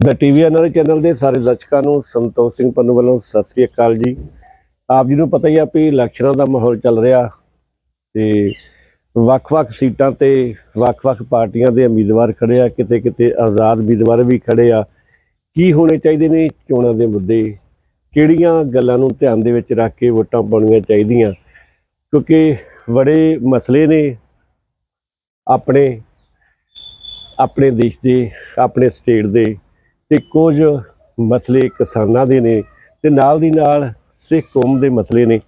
ਦਾ TV NR channel ਦੇ ਸਾਰੇ ਦਰਸ਼ਕਾਂ ਨੂੰ ਸੰਤੋਖ ਸਿੰਘ ਪੰਨੂ ਵੱਲੋਂ ਸਤਿ ਸ੍ਰੀ ਅਕਾਲ ਜੀ। ਆਪ ਜੀ ਨੂੰ ਪਤਾ ਹੀ ਆ ਵੀ ਇਲੈਕਸ਼ਨਾਂ ਦਾ ਮਾਹੌਲ ਚੱਲ ਰਿਹਾ ਤੇ ਵੱਖ-ਵੱਖ ਸੀਟਾਂ ਤੇ ਵੱਖ-ਵੱਖ ਪਾਰਟੀਆਂ ਦੇ ਉਮੀਦਵਾਰ ਖੜੇ ਆ ਕਿਤੇ ਕਿਤੇ ਆਜ਼ਾਦ ਉਮੀਦਵਾਰ ਵੀ ਖੜੇ ਆ। ਕੀ ਹੋਣੇ ਚਾਹੀਦੇ ਨੇ ਚੋਣਾਂ ਦੇ ਮੁੱਦੇ? ਕਿਹੜੀਆਂ ਗੱਲਾਂ ਨੂੰ ਧਿਆਨ ਦੇ ਵਿੱਚ ਰੱਖ ਕੇ ਵੋਟਾਂ ਪਾਉਣੀਆਂ ਚਾਹੀਦੀਆਂ? ਕਿਉਂਕਿ ਬੜੇ ਮਸਲੇ ਨੇ ਆਪਣੇ ਆਪਣੇ ਦੇਸ਼ ਦੇ, ਆਪਣੇ ਸਟੇਟ ਦੇ। ਤੇ ਕੁਝ ਮਸਲੇ ਕਿਸਾਨਾਂ ਦੇ ਨੇ ਤੇ ਨਾਲ ਦੀ ਨਾਲ ਸਿੱਖ ਕੌਮ ਦੇ ਮਸਲੇ ਨੇ,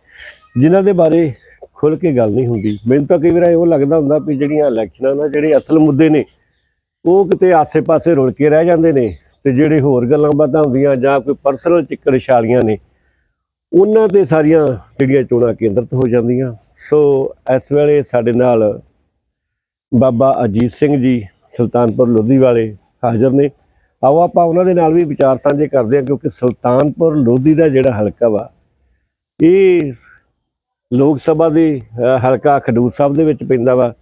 ਜਿਨ੍ਹਾਂ ਦੇ ਬਾਰੇ ਖੁੱਲ ਕੇ ਗੱਲ ਨਹੀਂ ਹੁੰਦੀ। ਮੈਨੂੰ ਤਾਂ ਕਈ ਵਾਰ ਇਹੋ ਲੱਗਦਾ ਹੁੰਦਾ ਵੀ ਜਿਹੜੀਆਂ ਇਲੈਕਸ਼ਨਾਂ ਨਾਲ ਜਿਹੜੇ ਅਸਲ ਮੁੱਦੇ ਨੇ, ਉਹ ਕਿਤੇ ਆਸੇ-ਪਾਸੇ ਰੁਲ ਕੇ ਰਹਿ ਜਾਂਦੇ ਨੇ ਤੇ ਜਿਹੜੇ ਹੋਰ ਗੱਲਾਂ ਬਾਤਾਂ ਹੁੰਦੀਆਂ ਜਾਂ ਕੋਈ ਪਰਸਨਲ ਚਿੱਕੜ ਛਾਲੀਆਂ ਨੇ, ਉਹਨਾਂ ਤੇ ਸਾਰੀਆਂ ਜਿਹੜੀਆਂ ਚੋਣਾਂ ਕੇਂਦਰਿਤ ਹੋ ਜਾਂਦੀਆਂ। ਸੋ ਇਸ ਵੇਲੇ ਸਾਡੇ ਨਾਲ ਬਾਬਾ ਅਜੀਤ ਸਿੰਘ ਜੀ, ਸੁਲਤਾਨਪੁਰ ਲੋਧੀ ਵਾਲੇ ਹਾਜ਼ਰ ਨੇ। ਆਓ ਆਪਾਂ ਉਹਨਾਂ ਦੇ ਨਾਲ ਵੀ ਵਿਚਾਰ ਸਾਂਝੇ ਕਰਦੇ ਹਾਂ ਕਿਉਂਕਿ ਸੁਲਤਾਨਪੁਰ ਲੋਧੀ ਦਾ ਜਿਹੜਾ ਹਲਕਾ ਵਾ ਇਹ ਲੋਕ ਸਭਾ ਦੇ ਹਲਕਾ ਖਡੂਰ ਸਾਹਿਬ ਦੇ ਵਿੱਚ ਪੈਂਦਾ ਵਾ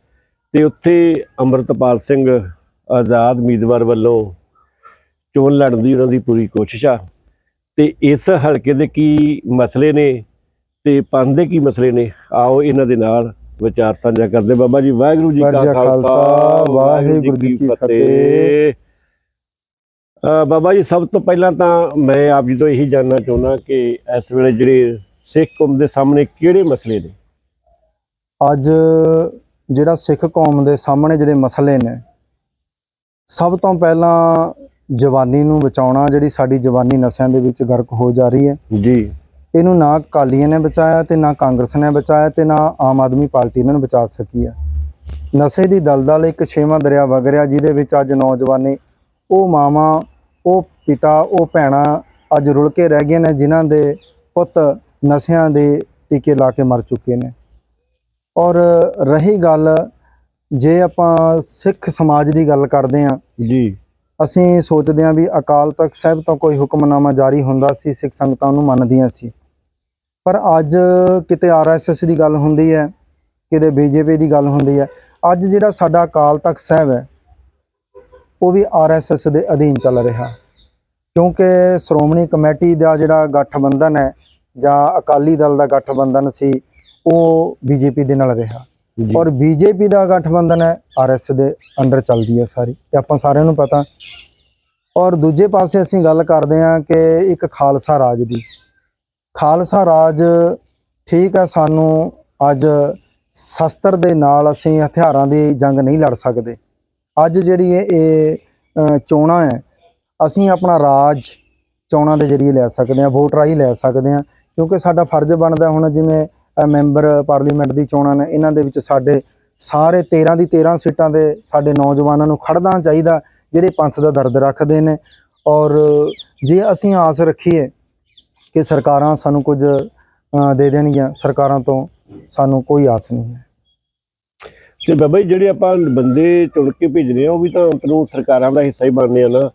ਤੇ ਉੱਥੇ ਅੰਮ੍ਰਿਤਪਾਲ ਸਿੰਘ ਆਜ਼ਾਦ ਉਮੀਦਵਾਰ ਵੱਲੋਂ ਚੋਣ ਲੜਨ ਦੀ ਉਹਨਾਂ ਦੀ ਪੂਰੀ ਕੋਸ਼ਿਸ਼ ਆ। ਤੇ ਇਸ ਹਲਕੇ ਦੇ ਕੀ ਮਸਲੇ ਨੇ ਤੇ ਪੰਥ ਦੇ ਕੀ ਮਸਲੇ ਨੇ ਆਓ ਇਹਨਾਂ ਦੇ ਨਾਲ ਵਿਚਾਰ ਸਾਂਝਾ ਕਰਦੇ ਬਾਬਾ ਜੀ ਵਾਹਿਗੁਰੂ ਜੀ ਕਾ ਖਾਲਸਾ, ਵਾਹਿਗੁਰੂ ਜੀ ਕੀ ਫਤਿਹ। ਬਾਬਾ ਜੀ ਸਭ ਤੋਂ ਪਹਿਲਾਂ ਤਾਂ ਮੈਂ ਆਪ ਜੀ ਤੋਂ ਇਹੀ ਜਾਨਣਾ ਚਾਹੁੰਦਾ ਕਿ ਇਸ ਵੇਲੇ ਜਿਹੜੇ ਸਿੱਖ ਕੌਮ ਦੇ ਸਾਹਮਣੇ ਕਿਹੜੇ ਮਸਲੇ ਨੇ? ਅੱਜ ਜਿਹੜਾ ਸਿੱਖ ਕੌਮ ਦੇ ਸਾਹਮਣੇ ਜਿਹੜੇ ਮਸਲੇ ਨੇ ਸਭ ਤੋਂ ਪਹਿਲਾਂ ਜਵਾਨੀ ਨੂੰ ਬਚਾਉਣਾ ਜਿਹੜੀ ਸਾਡੀ ਜਵਾਨੀ ਨਸ਼ਿਆਂ ਦੇ ਵਿੱਚ ਗਰਕ ਹੋ ਜਾ ਰਹੀ ਹੈ। ਜੀ। ਇਹਨੂੰ ਨਾ ਕਾਲੀਆਂ ਨੇ ਬਚਾਇਆ ਤੇ ਨਾ ਕਾਂਗਰਸ ਨੇ ਬਚਾਇਆ ਤੇ ਨਾ ਆਮ ਆਦਮੀ ਪਾਰਟੀ ਇਹਨਾਂ ਨੂੰ ਬਚਾ ਸਕੀ ਹੈ। ਨਸ਼ੇ ਦੀ ਦਲਦਲ ਇੱਕ ਛੇਵਾਂ ਦਰਿਆ ਵਗ ਰਿਹਾ ਜਿਹਦੇ ਵਿੱਚ ਅੱਜ ਨੌਜਵਾਨੀ ਉਹ ਮਾਵਾਂ ਉਹ ਪਿਤਾ ਉਹ ਭੈਣਾਂ ਅੱਜ ਰੁਲ ਕੇ ਰਹਿ ਗਏ ਨੇ ਜਿਨ੍ਹਾਂ ਦੇ ਪੁੱਤ ਨਸ਼ਿਆਂ ਦੇ ਟੀਕੇ ਲਾ ਕੇ ਮਰ ਚੁੱਕੇ ਨੇ। ਔਰ ਰਹੀ ਗੱਲ ਜੇ ਆਪਾਂ ਸਿੱਖ ਸਮਾਜ ਦੀ ਗੱਲ ਕਰਦੇ ਹਾਂ ਜੀ। ਅਸੀਂ ਸੋਚਦੇ ਹਾਂ ਵੀ ਅਕਾਲ ਤਖਤ ਸਾਹਿਬ ਤੋਂ ਕੋਈ ਹੁਕਮਨਾਮਾ ਜਾਰੀ ਹੁੰਦਾ ਸੀ ਸਿੱਖ ਸੰਗਤਾਂ ਨੂੰ ਮੰਨਦੀਆਂ ਸੀ। ਪਰ ਅੱਜ ਕਿਤੇ ਆਰਐਸਐਸ ਦੀ ਗੱਲ ਹੁੰਦੀ ਹੈ ਕਿਤੇ ਬੀਜੇਪੀ ਦੀ ਗੱਲ ਹੁੰਦੀ ਹੈ ਅੱਜ ਜਿਹੜਾ ਸਾਡਾ ਅਕਾਲ ਤਖਤ ਸਾਹਿਬ ਹੈ ਉਹ ਵੀ ਆਰਐਸਐਸ ਦੇ ਅਧੀਨ ਚੱਲ ਰਿਹਾ। ਕਿਉਂਕਿ ਸ਼੍ਰੋਮਣੀ ਕਮੇਟੀ ਦਾ ਜਿਹੜਾ ਗਠਬੰਧਨ ਹੈ ਜਾਂ ਅਕਾਲੀ ਦਲ ਦਾ ਗਠਬੰਧਨ ਸੀ ਉਹ ਬੀਜੇਪੀ ਦੇ ਨਾਲ ਰਿਹਾ। ਔਰ ਬੀਜੇਪੀ ਦਾ ਗਠਬੰਧਨ ਹੈ ਆਰਐਸ ਦੇ ਅੰਡਰ ਚੱਲਦੀ ਹੈ ਸਾਰੀ। ਤੇ ਆਪਾਂ ਸਾਰਿਆਂ ਨੂੰ ਪਤਾ। ਔਰ ਦੂਜੇ ਪਾਸੇ ਅਸੀਂ ਗੱਲ ਕਰਦੇ ਹਾਂ ਕਿ ਇੱਕ ਖਾਲਸਾ ਰਾਜ ਦੀ। ਖਾਲਸਾ ਰਾਜ ਠੀਕ ਹੈ ਸਾਨੂੰ ਅੱਜ ਸ਼ਸਤਰ ਦੇ ਨਾਲ ਅਸੀਂ ਹਥਿਆਰਾਂ ਦੀ ਜੰਗ ਨਹੀਂ ਲੜ ਸਕਦੇ। ਅੱਜ ਜਿਹੜੀ ਇਹ ਚੋਣਾਂ ਹੈ ਅਸੀਂ ਆਪਣਾ ਰਾਜ ਚੋਣਾਂ ਦੇ ਜ਼ਰੀਏ ਲੈ ਸਕਦੇ ਹਾਂ ਵੋਟ ਰਾਹੀਂ ਲੈ ਸਕਦੇ ਹਾਂ, ਕਿਉਂਕਿ ਸਾਡਾ ਫਰਜ਼ ਬਣਦਾ ਹੁਣ ਜਿਵੇਂ ਮੈਂਬਰ ਪਾਰਲੀਮੈਂਟ ਦੀ ਚੋਣਾਂ ਨੇ, ਇਹਨਾਂ ਦੇ ਵਿੱਚ ਸਾਡੇ ਸਾਰੇ 13 ਦੀ 13 ਸੀਟਾਂ ਦੇ ਸਾਡੇ ਨੌਜਵਾਨਾਂ ਨੂੰ ਖੜਨਾ ਚਾਹੀਦਾ, ਜਿਹੜੇ ਪੰਥ ਦਾ ਦਰਦ ਰੱਖਦੇ ਨੇ। ਔਰ ਜੇ ਅਸੀਂ ਆਸ ਰੱਖੀਏ ਕਿ ਸਰਕਾਰਾਂ ਸਾਨੂੰ ਕੁਝ ਦੇ ਦੇਣਗੀਆਂ, ਸਰਕਾਰਾਂ ਤੋਂ ਸਾਨੂੰ ਕੋਈ ਆਸ ਨਹੀਂ ਹੈ। ਤੇ ਬਾਬਾ ਜੀ, ਜਿਹੜੇ ਆਪਾਂ ਬੰਦੇ ਚੁਣ ਕੇ ਭੇਜਨੇ ਆ ਉਹ ਵੀ ਤਾਂ ਅੰਤ ਨੂੰ ਸਰਕਾਰਾਂ ਦਾ ਹਿੱਸਾ ਹੀ ਬਣਨੇ ਆ ਨਾ।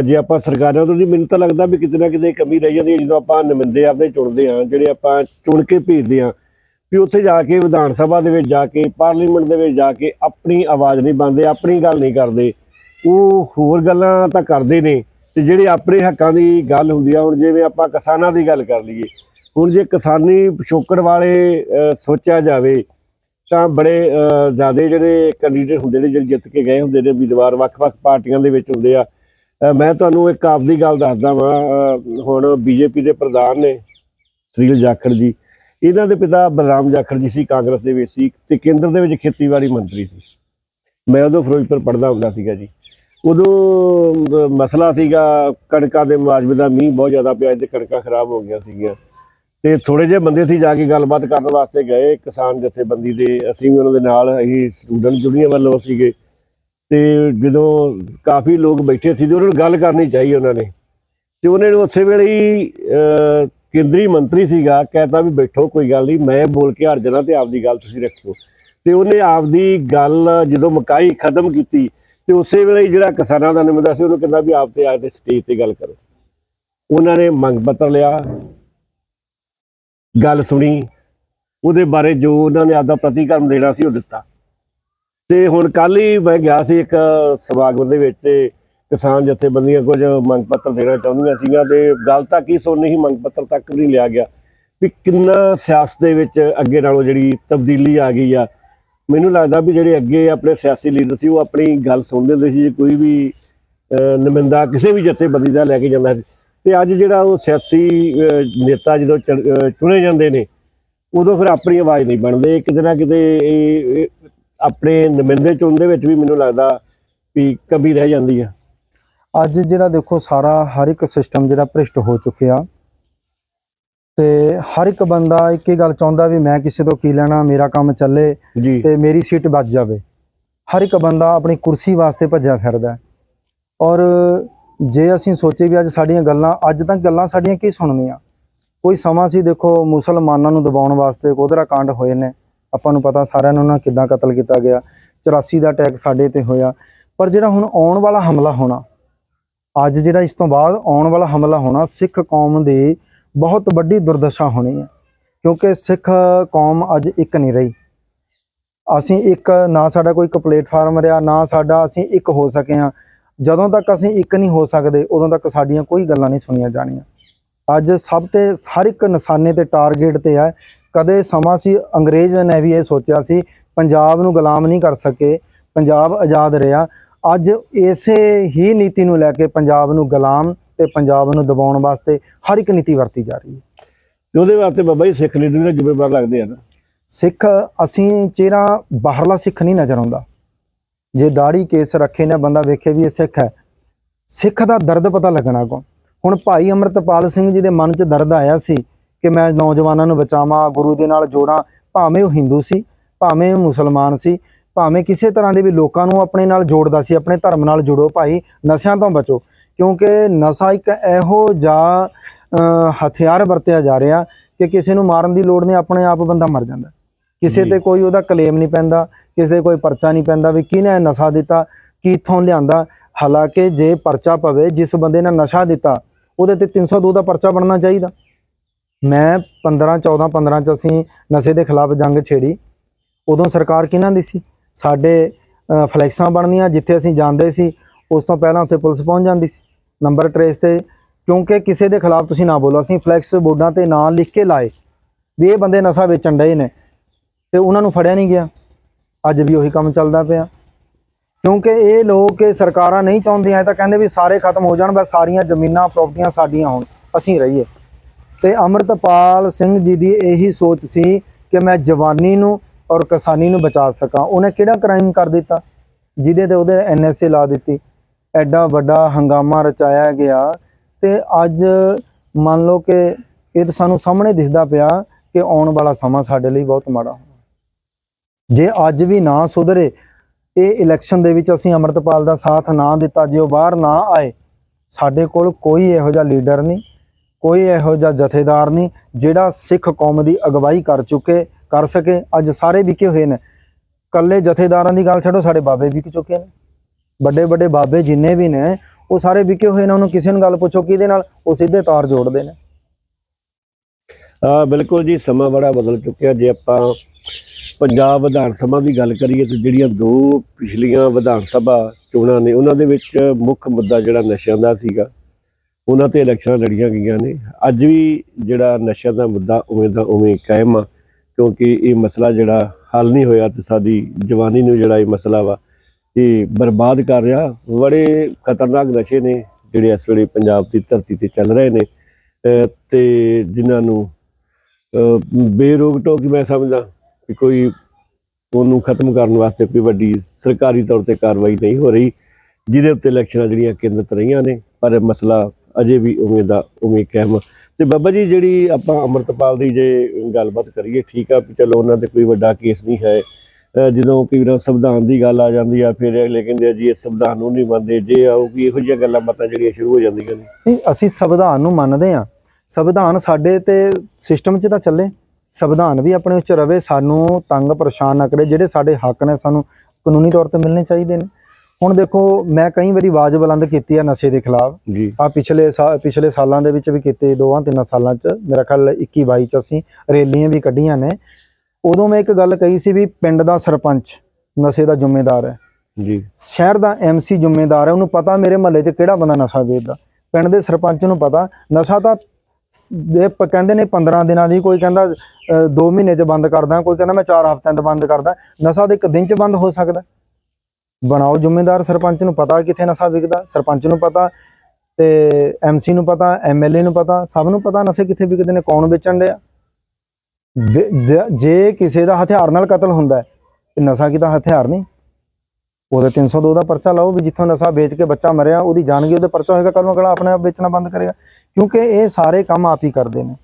ਜੇ ਆਪਾਂ ਸਰਕਾਰਾਂ ਤੋਂ ਦੀ ਮੈਨੂੰ ਤਾਂ ਲੱਗਦਾ ਵੀ ਕਿਤੇ ਨਾ ਕਿਤੇ ਕਮੀ ਰਹਿ ਜਾਂਦੀ ਹੈ, ਜਦੋਂ ਆਪਾਂ ਨੁਮਾਇੰਦੇ ਆਪਦੇ ਚੁਣਦੇ ਹਾਂ, ਜਿਹੜੇ ਆਪਾਂ ਚੁਣ ਕੇ ਭੇਜਦੇ ਹਾਂ, ਵੀ ਉੱਥੇ ਜਾ ਕੇ ਵਿਧਾਨ ਸਭਾ ਦੇ ਵਿੱਚ ਜਾ ਕੇ, ਪਾਰਲੀਮੈਂਟ ਦੇ ਵਿੱਚ ਜਾ ਕੇ ਆਪਣੀ ਆਵਾਜ਼ ਨਹੀਂ ਬੰਦੇ ਆਪਣੀ ਗੱਲ ਨਹੀਂ ਕਰਦੇ। ਉਹ ਹੋਰ ਗੱਲਾਂ ਤਾਂ ਕਰਦੇ ਨੇ, ਤੇ ਜਿਹੜੇ ਆਪਣੇ ਹੱਕਾਂ ਦੀ ਗੱਲ ਹੁੰਦੀ ਆ, ਹੁਣ ਜਿਵੇਂ ਆਪਾਂ ਕਿਸਾਨਾਂ ਦੀ ਗੱਲ ਕਰ ਲਈਏ, ਹੁਣ ਜੇ ਕਿਸਾਨੀ ਪਿਛੋਕੜ ਵਾਲੇ ਸੋਚਿਆ ਜਾਵੇ, ਤਾਂ ਬੜੇ ਜ਼ਿਆਦਾ ਜਿਹੜੇ ਕੈਂਡੀਡੇਟ ਹੁੰਦੇ ਨੇ, ਜਿਹੜੇ ਜਿੱਤ ਕੇ ਗਏ ਹੁੰਦੇ ਨੇ ਉਮੀਦਵਾਰ ਵੱਖ-ਵੱਖ ਪਾਰਟੀਆਂ ਦੇ ਵਿੱਚ ਹੁੰਦੇ ਆ ਮੈਂ ਤੁਹਾਨੂੰ ਇੱਕ ਆਪਦੀ ਗੱਲ ਦੱਸਦਾ ਵਾਂ ਹੁਣ ਬੀਜੇਪੀ ਦੇ ਪ੍ਰਧਾਨ ਨੇ ਸ੍ਰੀਲ ਜਾਖੜ ਜੀ। ਇਹਨਾਂ ਦੇ ਪਿਤਾ ਬਲਰਾਮ ਜਾਖੜ ਜੀ ਸੀ ਕਾਂਗਰਸ ਦੇ ਵਿੱਚ ਸੀ ਤੇ ਕੇਂਦਰ ਦੇ ਵਿੱਚ ਖੇਤੀਬਾੜੀ ਮੰਤਰੀ ਸੀ। ਮੈਂ ਉਦੋਂ ਫਿਰੋਜ਼ਪੁਰ ਪੜਦਾ ਹੁੰਦਾ ਸੀਗਾ ਜੀ। ਉਦੋਂ ਮਸਲਾ ਸੀਗਾ ਕਣਕਾਂ ਦੇ ਮੁਆਵਜ਼ੇ ਦਾ, ਮੀਂਹ ਬਹੁਤ ਜ਼ਿਆਦਾ ਪਿਆ ਤੇ ਕਣਕਾਂ ਖਰਾਬ ਹੋ ਗਈਆਂ ਸੀਗੀਆਂ। ਤੇ ਥੋੜੇ ਜਿਹੇ ਬੰਦੇ ਸੀ ਜਾ ਕੇ ਗੱਲਬਾਤ ਕਰਨ ਵਾਸਤੇ ਗਏ, ਕਿਸਾਨ ਜਥੇਬੰਦੀ ਦੇ, ਅਸੀਂ ਵੀ ਉਹਨਾਂ ਦੇ ਨਾਲ, ਅਸੀਂ ਸਟੂਡੈਂਟ ਜੁੜੀਆਂ ਵੱਲੋਂ ਸੀਗੇ। ਤੇ ਜਦੋਂ ਕਾਫੀ ਲੋਕ ਬੈਠੇ ਸੀ ਤੇ ਉਹਨਾਂ ਨੂੰ ਗੱਲ ਕਰਨੀ ਚਾਹੀ ਉਹਨਾਂ ਨੇ। ਤੇ ਉਹਨਾਂ ਨੂੰ ਉਸੇ ਵੇਲੇ ਹੀ ਕੇਂਦਰੀ ਮੰਤਰੀ ਸੀਗਾ ਕਹਿੰਦਾ ਵੀ ਬੈਠੋ, ਕੋਈ ਗੱਲ ਨਹੀਂ ਮੈਂ ਬੋਲ ਕੇ ਹਰ ਜਾਣਾ ਤੇ ਆਪਦੀ ਗੱਲ ਤੁਸੀਂ ਰੱਖਿਓ। ਤੇ ਉਹਨੇ ਆਪਦੀ ਗੱਲ ਜਦੋਂ ਮਕਾਈ ਖਤਮ ਕੀਤੀ, ਤੇ ਉਸੇ ਵੇਲੇ ਜਿਹੜਾ ਕਿਸਾਨਾਂ ਦਾ ਨੁਮਾਇੰਦਾ ਸੀ, ਉਹਨੂੰ ਕਹਿੰਦਾ ਵੀ ਆਪ ਤੇ ਆ ਤੇ ਸਟੇਜ ਤੇ ਗੱਲ ਕਰੋ। ਉਹਨਾਂ ਨੇ ਮੰਗ ਪੱਤਰ ਲਿਆ, ਗੱਲ ਸੁਣੀ, ਉਹਦੇ ਬਾਰੇ ਜੋ ਉਹਨਾਂ ਨੇ ਆਪਦਾ ਪ੍ਰਤੀਕਰਮ ਦੇਣਾ ਸੀ ਉਹ ਦਿੱਤਾ। ਤੇ ਹੁਣ ਕੱਲ ਹੀ ਮੈਂ ਗਿਆ ਸੀ ਇੱਕ ਸਮਾਗਮ ਦੇ ਵਿੱਚ ਤੇ ਕਿਸਾਨ ਜਥੇਬੰਦੀਆਂ ਕੁਝ ਮੰਗ ਪੱਤਰ ਦੇਣਾ ਚਾਹੁੰਦੀਆਂ ਸੀਗੀਆਂ ਤੇ ਗੱਲ ਤਾਂ ਕੀ ਸੁਣ ਨਹੀਂ ਮੰਗ ਪੱਤਰ ਤੱਕ ਨਹੀਂ ਲਿਆ ਗਿਆ। ਵੀ ਕਿੰਨਾ ਸਿਆਸਤ ਦੇ ਵਿੱਚ ਅੱਗੇ ਨਾਲੋਂ ਜਿਹੜੀ ਤਬਦੀਲੀ ਆ ਗਈ ਆ। ਮੈਨੂੰ ਲੱਗਦਾ ਵੀ ਜਿਹੜੇ ਅੱਗੇ ਆਪਣੇ ਸਿਆਸੀ ਲੀਡਰ ਸੀ ਉਹ ਆਪਣੀ ਗੱਲ ਸੁਣਦੇ ਹੁੰਦੇ ਸੀ ਜੇ ਕੋਈ ਵੀ ਅਹ, ਕਿਸੇ ਵੀ ਜਥੇਬੰਦੀ ਦਾ ਲੈ ਕੇ ਜਾਂਦਾ ਸੀ। ਤੇ ਅੱਜ ਜਿਹੜਾ ਉਹ ਸਿਆਸੀ ਨੇਤਾ ਜਦੋਂ ਚੁਣੇ ਜਾਂਦੇ ਨੇ ਉਦੋਂ ਫਿਰ ਆਪਣੀ ਆਵਾਜ਼ ਨਹੀਂ ਬਣਦੇ। ਕਿਤੇ ਨਾ ਕਿਤੇ ਇਹ ਆਪਣੇ ਨੁਮਾਇੰਦੇ ਚੁਣਨ ਦੇ ਵਿੱਚ ਵੀ ਮੈਨੂੰ ਲੱਗਦਾ ਵੀ ਕਮੀ ਰਹਿ ਜਾਂਦੀ ਆ। ਅੱਜ ਜਿਹੜਾ ਦੇਖੋ ਸਾਰਾ ਹਰ ਇੱਕ ਸਿਸਟਮ ਜਿਹੜਾ ਭ੍ਰਿਸ਼ਟ ਹੋ ਚੁੱਕਿਆ। ਤੇ ਹਰ ਇੱਕ ਬੰਦਾ ਇੱਕ ਹੀ ਗੱਲ ਚਾਹੁੰਦਾ ਵੀ ਮੈਂ ਕਿਸੇ ਤੋਂ ਕੀ ਲੈਣਾ ਮੇਰਾ ਕੰਮ ਚੱਲੇ ਤੇ ਮੇਰੀ ਸੀਟ ਬਚ ਜਾਵੇ। ਹਰ ਇੱਕ ਬੰਦਾ ਆਪਣੀ ਕੁਰਸੀ ਵਾਸਤੇ ਭੱਜਿਆ ਫਿਰਦਾ। ਔਰ ਜੇ ਅਸੀਂ ਸੋਚੇ ਵੀ ਅੱਜ ਸਾਡੀਆਂ ਗੱਲਾਂ ਅੱਜ ਤੱਕ ਗੱਲਾਂ ਸਾਡੀਆਂ ਕੀ ਸੁਣਨੀਆਂ? ਕੋਈ ਸਮਾਂ ਸੀ ਦੇਖੋ ਮੁਸਲਮਾਨਾਂ ਨੂੰ ਦਬਾਉਣ ਵਾਸਤੇ ਕੋਧਰਾ ਕਾਂਡ ਹੋਏ ਨੇ। ਆਪਾਂ ਨੂੰ ਪਤਾ ਸਾਰਿਆਂ ਨੂੰ ਉਹਨਾਂ ਕਿੱਦਾਂ ਕਤਲ ਕੀਤਾ ਗਿਆ 84 ਦਾ ਅਟੈਕ ਸਾਡੇ ਤੇ ਹੋਇਆ। ਪਰ ਜਿਹੜਾ ਹੁਣ ਆਉਣ ਵਾਲਾ ਹਮਲਾ ਹੋਣਾ, ਅੱਜ ਜਿਹੜਾ ਇਸ ਤੋਂ ਬਾਅਦ ਆਉਣ ਵਾਲਾ ਹਮਲਾ ਹੋਣਾ, ਸਿੱਖ ਕੌਮ ਦੀ ਬਹੁਤ ਵੱਡੀ ਦੁਰਦਸ਼ਾ ਹੋਣੀ ਹੈ। ਕਿਉਂਕਿ ਸਿੱਖ ਕੌਮ ਅੱਜ ਇੱਕ ਨਹੀਂ ਰਹੀ। ਅਸੀਂ ਇੱਕ, ਨਾ ਸਾਡਾ ਕੋਈ ਇੱਕ ਪਲੇਟਫਾਰਮ ਰਿਹਾ, ਨਾ ਸਾਡਾ ਅਸੀਂ ਇੱਕ ਹੋ ਸਕੇ ਹਾਂ। ਜਦੋਂ ਤੱਕ ਅਸੀਂ ਇੱਕ ਨਹੀਂ ਹੋ ਸਕਦੇ, ਉਦੋਂ ਤੱਕ ਸਾਡੀਆਂ ਕੋਈ ਗੱਲਾਂ ਨਹੀਂ ਸੁਣੀਆਂ ਜਾਣੀਆਂ। ਅੱਜ ਸਭ ਤੇ, ਹਰ ਇੱਕ ਨਿਸ਼ਾਨੇ ਤੇ ਟਾਰਗੇਟ ਤੇ ਹੈ। ਕਦੇ ਸਮਾਂ ਸੀ ਅੰਗਰੇਜ਼ ਨੇ ਵੀ ਇਹ ਸੋਚਿਆ ਸੀ ਪੰਜਾਬ ਨੂੰ ਗੁਲਾਮ ਨਹੀਂ ਕਰ ਸਕੇ ਪੰਜਾਬ ਆਜ਼ਾਦ ਰਿਹਾ। ਅੱਜ ਇਸੇ ਹੀ ਨੀਤੀ ਨੂੰ ਲੈ ਕੇ ਪੰਜਾਬ ਨੂੰ ਗੁਲਾਮ ਤੇ ਪੰਜਾਬ ਨੂੰ ਦਬਾਉਣ ਵਾਸਤੇ ਹਰ ਇੱਕ ਨੀਤੀ ਵਰਤੀ ਜਾ ਰਹੀ ਹੈ। ਤੇ ਉਹਦੇ ਵਾਸਤੇ ਬਾਬਾ ਜੀ ਸਿੱਖ ਲੀਡਰ ਦੇ ਜ਼ਿੰਮੇਵਾਰ ਲੱਗਦੇ ਆ ਨਾ। ਸਿੱਖ ਅਸੀਂ ਚਿਹਰਾ ਬਾਹਰਲਾ ਸਿੱਖ ਨਹੀਂ ਨਜ਼ਰ ਆਉਂਦਾ। ਜੇ ਦਾੜੀ ਕੇਸ ਰੱਖੇ ਨੇ ਬੰਦਾ ਵੇਖੇ ਵੀ ਇਹ ਸਿੱਖ ਹੈ। ਸਿੱਖ ਦਾ ਦਰਦ ਪਤਾ ਲੱਗਣਾ ਕੋ ਹੁਣ ਭਾਈ ਅਮਰਤਪਾਲ ਸਿੰਘ ਜੀ ਦੇ ਮਨ 'ਚ ਦਰਦ ਆਇਆ ਸੀ ਕਿ ਮੈਂ ਨੌਜਵਾਨਾਂ ਨੂੰ ਬਚਾਵਾਂ ਗੁਰੂ ਦੇ ਨਾਲ ਜੋੜਾਂ। ਭਾਵੇਂ ਉਹ ਹਿੰਦੂ ਸੀ ਭਾਵੇਂ ਉਹ ਮੁਸਲਮਾਨ ਸੀ ਭਾਵੇਂ ਕਿਸੇ ਤਰ੍ਹਾਂ ਦੇ ਵੀ ਲੋਕਾਂ ਨੂੰ ਆਪਣੇ ਨਾਲ ਜੋੜਦਾ ਸੀ ਆਪਣੇ ਧਰਮ ਨਾਲ ਜੁੜੋ ਭਾਈ ਨਸ਼ਿਆਂ ਤੋਂ ਬਚੋ। ਕਿਉਂਕਿ ਨਸ਼ਾ ਇੱਕ ਇਹੋ ਅਹ, ਹਥਿਆਰ ਵਰਤਿਆ ਜਾ ਰਿਹਾ ਕਿ ਕਿਸੇ ਨੂੰ ਮਾਰਨ ਦੀ ਲੋੜ ਨਹੀਂ ਆਪਣੇ ਆਪ ਬੰਦਾ ਮਰ ਜਾਂਦਾ। ਕਿਸੇ ਜੀ। ਤੇ ਕੋਈ ਉਹਦਾ ਕਲੇਮ ਨਹੀਂ ਪੈਂਦਾ ਕਿਸੇ ਕੋਈ ਪਰਚਾ ਨਹੀਂ ਪੈਂਦਾ ਵੀ ਕਿਹਨੇ ਨਸ਼ਾ ਦਿੱਤਾ ਕਿੱਥੋਂ ਲਿਆਂਦਾ। ਹਾਲਾਂਕਿ ਜੇ ਪਰਚਾ ਪਵੇ ਜਿਸ ਬੰਦੇ ਨੇ ਨਸ਼ਾ ਦਿੱਤਾ ਉਹਦੇ ਤੇ 302 ਦਾ ਪਰਚਾ ਬਣਨਾ ਚਾਹੀਦਾ। ਮੈਂ 15 14 15 ਚ ਅਸੀਂ ਨਸ਼ੇ ਦੇ ਖਿਲਾਫ ਜੰਗ ਛੇੜੀ। ਉਦੋਂ ਸਰਕਾਰ ਕਿਹਨਾਂ ਦੀ ਸੀ? ਸਾਡੇ ਫਲੈਕਸਾਂ ਬਣਨੀਆਂ, ਜਿੱਥੇ ਅਸੀਂ ਜਾਂਦੇ ਸੀ, ਉਸ ਤੋਂ ਪਹਿਲਾਂ ਉੱਥੇ ਪੁਲਿਸ ਪਹੁੰਚ ਜਾਂਦੀ ਸੀ। ਨੰਬਰ ਟਰੇਸ ਤੇ, ਕਿਉਂਕਿ ਕਿਸੇ ਦੇ ਖਿਲਾਫ ਤੁਸੀਂ ਨਾ ਬੋਲੋ, ਅਸੀਂ ਫਲੈਕਸ ਬੋਰਡਾਂ ਤੇ ਨਾਂ ਲਿਖ ਕੇ ਲਾਏ, ਵੀ ਇਹ ਬੰਦੇ ਨਸ਼ਾ ਵੇਚਣ ਡਏ ਨੇ, ਤੇ ਉਹਨਾਂ ਨੂੰ ਫੜਿਆ ਨਹੀਂ ਗਿਆ। ਅੱਜ ਵੀ ਉਹੀ ਕੰਮ ਚੱਲਦਾ ਪਿਆ। ਕਿਉਂਕਿ ਇਹ ਲੋਕ ਸਰਕਾਰਾਂ ਨਹੀਂ ਚਾਹੁੰਦੀਆਂ, ਇਹ ਤਾਂ ਕਹਿੰਦੇ ਵੀ ਸਾਰੇ ਖਤਮ ਹੋ ਜਾਣ, ਬਸ ਸਾਰੀਆਂ ਜ਼ਮੀਨਾਂ ਪ੍ਰਾਪਰਟੀਆਂ ਸਾਡੀਆਂ ਹੋਣ, ਅਸੀਂ ਰਹੀਏ। ਤੇ ਅਮਰਤਪਾਲ ਸਿੰਘ ਜੀ ਦੀ ਇਹੀ ਸੋਚ ਸੀ ਕਿ ਮੈਂ ਜਵਾਨੀ ਨੂੰ ਔਰ ਕਿਸਾਨੀ ਨੂੰ ਬਚਾ ਸਕਾਂ। ਉਹਨੇ ਕਿਹੜਾ ਕ੍ਰਾਈਮ ਕਰ ਦਿੱਤਾ? ਜਿਹਦੇ ਤੇ ਉਹਦੇ ਐਨਐਸਏ ਲਾ ਦਿੱਤੀ। ਐਡਾ ਵੱਡਾ ਹੰਗਾਮਾ ਰਚਾਇਆ ਗਿਆ ਤੇ ਅੱਜ ਮੰਨ ਲਓ ਕਿ ਇਹ ਤਾਂ ਸਾਨੂੰ ਸਾਹਮਣੇ ਦਿਸਦਾ ਪਿਆ ਕਿ ਆਉਣ ਵਾਲਾ ਸਮਾਂ ਸਾਡੇ ਲਈ ਬਹੁਤ ਮਾੜਾ ਹੋਣਾ। ਜੇ ਅੱਜ ਵੀ ਨਾ ਸੁਧਰੇ, ਇਹ ਇਲੈਕਸ਼ਨ ਦੇ ਵਿੱਚ ਅਸੀਂ ਅਮਰਤਪਾਲ ਦਾ ਸਾਥ ਨਾ ਦਿੱਤਾ, ਜੇ ਉਹ ਬਾਹਰ ਨਾ ਆਏ, ਸਾਡੇ ਕੋਲ ਕੋਈ ਇਹੋ ਜਿਹਾ ਲੀਡਰ ਨਹੀਂ। ਕੋਈ ਇਹੋ ਜਿਹਾ ਜਥੇਦਾਰ ਨਹੀਂ ਜਿਹੜਾ ਸਿੱਖ ਕੌਮ ਦੀ ਅਗਵਾਈ ਕਰ ਚੁੱਕੇ, ਕਰ ਸਕੇ। ਅੱਜ ਸਾਰੇ ਵਿਕੇ ਹੋਏ ਨੇ। ਕੱਲੇ ਜਥੇਦਾਰਾਂ ਦੀ ਗੱਲ ਛੱਡੋ, ਸਾਡੇ ਬਾਬੇ ਵਿਕ ਚੁੱਕੇ ਨੇ। ਵੱਡੇ ਵੱਡੇ ਬਾਬੇ ਜਿੰਨੇ ਵੀ ਨੇ, ਉਹ ਸਾਰੇ ਵਿਕੇ ਹੋਏ ਨੇ। ਉਹਨੂੰ ਕਿਸੇ ਨੂੰ ਗੱਲ ਪੁੱਛੋ ਕਿਹਦੇ ਨਾਲ, ਉਹ ਸਿੱਧੇ ਤਾਰ ਜੋੜਦੇ ਨੇ। ਆ, ਬਿਲਕੁਲ ਜੀ, ਸਮਾਂ ਬੜਾ ਬਦਲ ਚੁੱਕਿਆ। ਜੇ ਆਪਾਂ ਪੰਜਾਬ ਵਿਧਾਨ ਸਭਾ ਦੀ ਗੱਲ ਕਰੀਏ ਤੇ ਜਿਹੜੀਆਂ ਦੋ ਪਿਛਲੀਆਂ ਵਿਧਾਨ ਸਭਾ ਚੋਣਾਂ ਨੇ, ਉਹਨਾਂ ਦੇ ਵਿੱਚ ਮੁੱਖ ਮੁੱਦਾ ਜਿਹੜਾ ਨਸ਼ਿਆਂ ਦਾ ਸੀਗਾ। ਉਹਨਾਂ ਤੇ ਇਲੈਕਸ਼ਨਾਂ ਲੜੀਆਂ ਗਈਆਂ ਨੇ। ਅੱਜ ਵੀ ਜਿਹੜਾ ਨਸ਼ਿਆਂ ਦਾ ਮੁੱਦਾ ਉਵੇਂ ਦਾ ਉਵੇਂ ਕਾਇਮ ਆ, ਕਿਉਂਕਿ ਇਹ ਮਸਲਾ ਜਿਹੜਾ ਹੱਲ ਨਹੀਂ ਹੋਇਆ ਤੇ ਸਾਡੀ ਜਵਾਨੀ ਨੂੰ ਜਿਹੜਾ ਇਹ ਮਸਲਾ ਵਾ, ਇਹ ਬਰਬਾਦ ਕਰ ਰਿਹਾ। ਬੜੇ ਖਤਰਨਾਕ ਨਸ਼ੇ ਨੇ ਜਿਹੜੇ ਇਸ ਵੇਲੇ ਪੰਜਾਬ ਦੀ ਧਰਤੀ ਤੇ ਚੱਲ ਰਹੇ ਨੇ। ਅਹ ਤੇ ਜਿਨ੍ਹਾਂ ਨੂੰ ਅਹ ਬੇਰੋਕ ਟੋਕ ਮੈਂ ਸਮਝਦਾ ਕਿ ਕੋਈ ਉਹਨੂੰ ਖਤਮ ਕਰਨ ਵਾਸਤੇ ਕੋਈ ਵੱਡੀ ਸਰਕਾਰੀ ਤੌਰ ਤੇ ਕਾਰਵਾਈ ਨਹੀਂ ਹੋ ਰਹੀ, ਜਿਹਦੇ ਉੱਤੇ ਇਲੈਕਸ਼ਨਾਂ ਜਿਹੜੀਆਂ ਕੇਂਦਰਿਤ ਰਹੀਆਂ ਨੇ, ਪਰ ਮਸਲਾ ਅਜੇ ਵੀ ਉਵੇਂ ਦਾ ਉਵੇਂ ਕਾਇਮ ਆ। ਤੇ ਬਾਬਾ ਜੀ, ਜਿਹੜੀ ਆਪਾਂ ਅਮਰਤਪਾਲ ਦੀ ਜੇ ਗੱਲਬਾਤ ਕਰੀਏ, ਠੀਕ ਆ ਵੀ ਚਲੋ ਉਹਨਾਂ ਤੇ ਕੋਈ ਵੱਡਾ ਕੇਸ ਨਹੀਂ ਹੈ। ਜਦੋਂ ਕਿ ਵਾਰ ਸੰਵਿਧਾਨ ਦੀ ਗੱਲ ਆ ਜਾਂਦੀ ਆ, ਫਿਰ ਅਗਲੇ ਕਹਿੰਦੇ ਆ ਜੀ, ਇਹ ਸੰਵਿਧਾਨ ਨੂੰ ਨਹੀਂ ਮੰਨਦੇ। ਜੇ ਆਊਗੀ, ਇਹੋ ਜਿਹੀਆਂ ਗੱਲਾਂ ਬਾਤਾਂ ਜਿਹੜੀਆਂ ਸ਼ੁਰੂ ਹੋ ਜਾਂਦੀਆਂ ਨੇ। ਨਹੀਂ, ਅਸੀਂ ਸੰਵਿਧਾਨ ਨੂੰ ਮੰਨਦੇ ਹਾਂ ਸੰਵਿਧਾਨ ਸਾਡੇ ਤੇ ਸਿਸਟਮ 'ਚ ਤਾਂ ਚੱਲੇ। ਸੰਵਿਧਾਨ ਵੀ ਆਪਣੇ ਉੱਚ ਰਵੇ, ਸਾਨੂੰ ਤੰਗ ਪਰੇਸ਼ਾਨ ਨਾ ਕਰੇ, ਜਿਹੜੇ ਸਾਡੇ ਹੱਕ ਨੇ, ਸਾਨੂੰ ਕਾਨੂੰਨੀ ਤੌਰ ਤੇ ਮਿਲਣੇ ਚਾਹੀਦੇ ਨੇ। ਹੁਣ ਦੇਖੋ ਮੈਂ ਕਈ ਵਾਰੀ ਆਵਾਜ਼ ਬੁਲੰਦ ਕੀਤੀ ਆ ਨਸ਼ੇ ਦੇ ਖਿਲਾਫ। ਆ ਪਿਛਲੇ ਸਾ- ਪਿਛਲੇ ਸਾਲਾਂ ਦੇ ਵਿੱਚ ਵੀ ਕੀਤੇ ਦੋਵਾਂ ਤਿੰਨਾਂ ਸਾਲਾਂ 'ਚ ਮੇਰਾ ਖਿਆਲ 21 22 'ਚ ਅਸੀਂ ਰੈਲੀਆਂ ਵੀ ਕੱਢੀਆਂ ਨੇ। ਉਦੋਂ ਮੈਂ ਇੱਕ ਗੱਲ ਕਹੀ ਸੀ ਵੀ ਪਿੰਡ ਦਾ ਸਰਪੰਚ ਨਸ਼ੇ ਦਾ ਜ਼ਿੰਮੇਦਾਰ ਹੈ। ਜੀ। ਸ਼ਹਿਰ ਦਾ ਐਮਸੀ ਜ਼ਿੰਮੇਦਾਰ ਹੈ ਉਹਨੂੰ ਪਤਾ ਮੇਰੇ ਮਹੱਲੇ 'ਚ ਕਿਹੜਾ ਬੰਦਾ ਨਸ਼ਾ ਵੇਚਦਾ। ਪਿੰਡ ਦੇ ਸਰਪੰਚ ਨੂੰ ਪਤਾ ਨਸ਼ਾ ਤਾਂ ਦੇ ਕਹਿੰਦੇ ਨੇ 15 ਦਿਨਾਂ ਦੀ ਕੋਈ ਕਹਿੰਦਾ 2 ਮਹੀਨੇ 'ਚ ਬੰਦ ਕਰਦਾ ਕੋਈ ਕਹਿੰਦਾ ਮੈਂ 4 ਹਫ਼ਤਿਆਂ 'ਚ ਬੰਦ ਕਰਦਾ। ਨਸ਼ਾ ਤਾਂ ਇੱਕ ਦਿਨ 'ਚ ਬੰਦ ਹੋ ਸਕਦਾ। ਬਣਾਓ ਜ਼ਿੰਮੇਦਾਰ ਸਰਪੰਚ ਨੂੰ ਪਤਾ ਕਿੱਥੇ ਨਸ਼ਾ ਵਿਕਦਾ, ਸਰਪੰਚ ਨੂੰ ਪਤਾ ਤੇ ਐਮਸੀ ਨੂੰ ਪਤਾ ਐਮਐਲਏ ਨੂੰ ਪਤਾ, ਸਭ ਨੂੰ ਪਤਾ ਨਸ਼ੇ ਕਿੱਥੇ ਵਿਕਦੇ ਨੇ, ਕੌਣ ਵੇਚਣ ਡਿਆ। ਦੇ- ਜੇ- ਕਿਸੇ ਦਾ ਹਥਿਆਰ ਨਾਲ ਕਤਲ ਹੁੰਦਾ ਹੈ, ਤੇ ਨਸ਼ਾ ਕੀ ਹਥਿਆਰ ਨਹੀਂ? ਉਹਦੇ 302 ਦਾ ਪਰਚਾ ਲਾਓ ਵੀ ਜਿੱਥੋਂ ਨਸ਼ਾ ਵੇਚ ਕੇ ਬੱਚਾ ਮਰਿਆ, ਉਹਦੀ ਜਾਣਗੀ, ਉਹਦੇ ਪਰਚਾ ਹੋਏਗਾ ਕੱਲ ਨੂੰ ਅਗਲਾ ਆਪਣੇ ਆਪ ਵੇਚਣਾ ਬੰਦ ਕਰੇਗਾ। ਕਿਉਂਕਿ ਇਹ ਸਾਰੇ ਕੰਮ ਆਪ ਹੀ ਕਰਦੇ ਨੇ।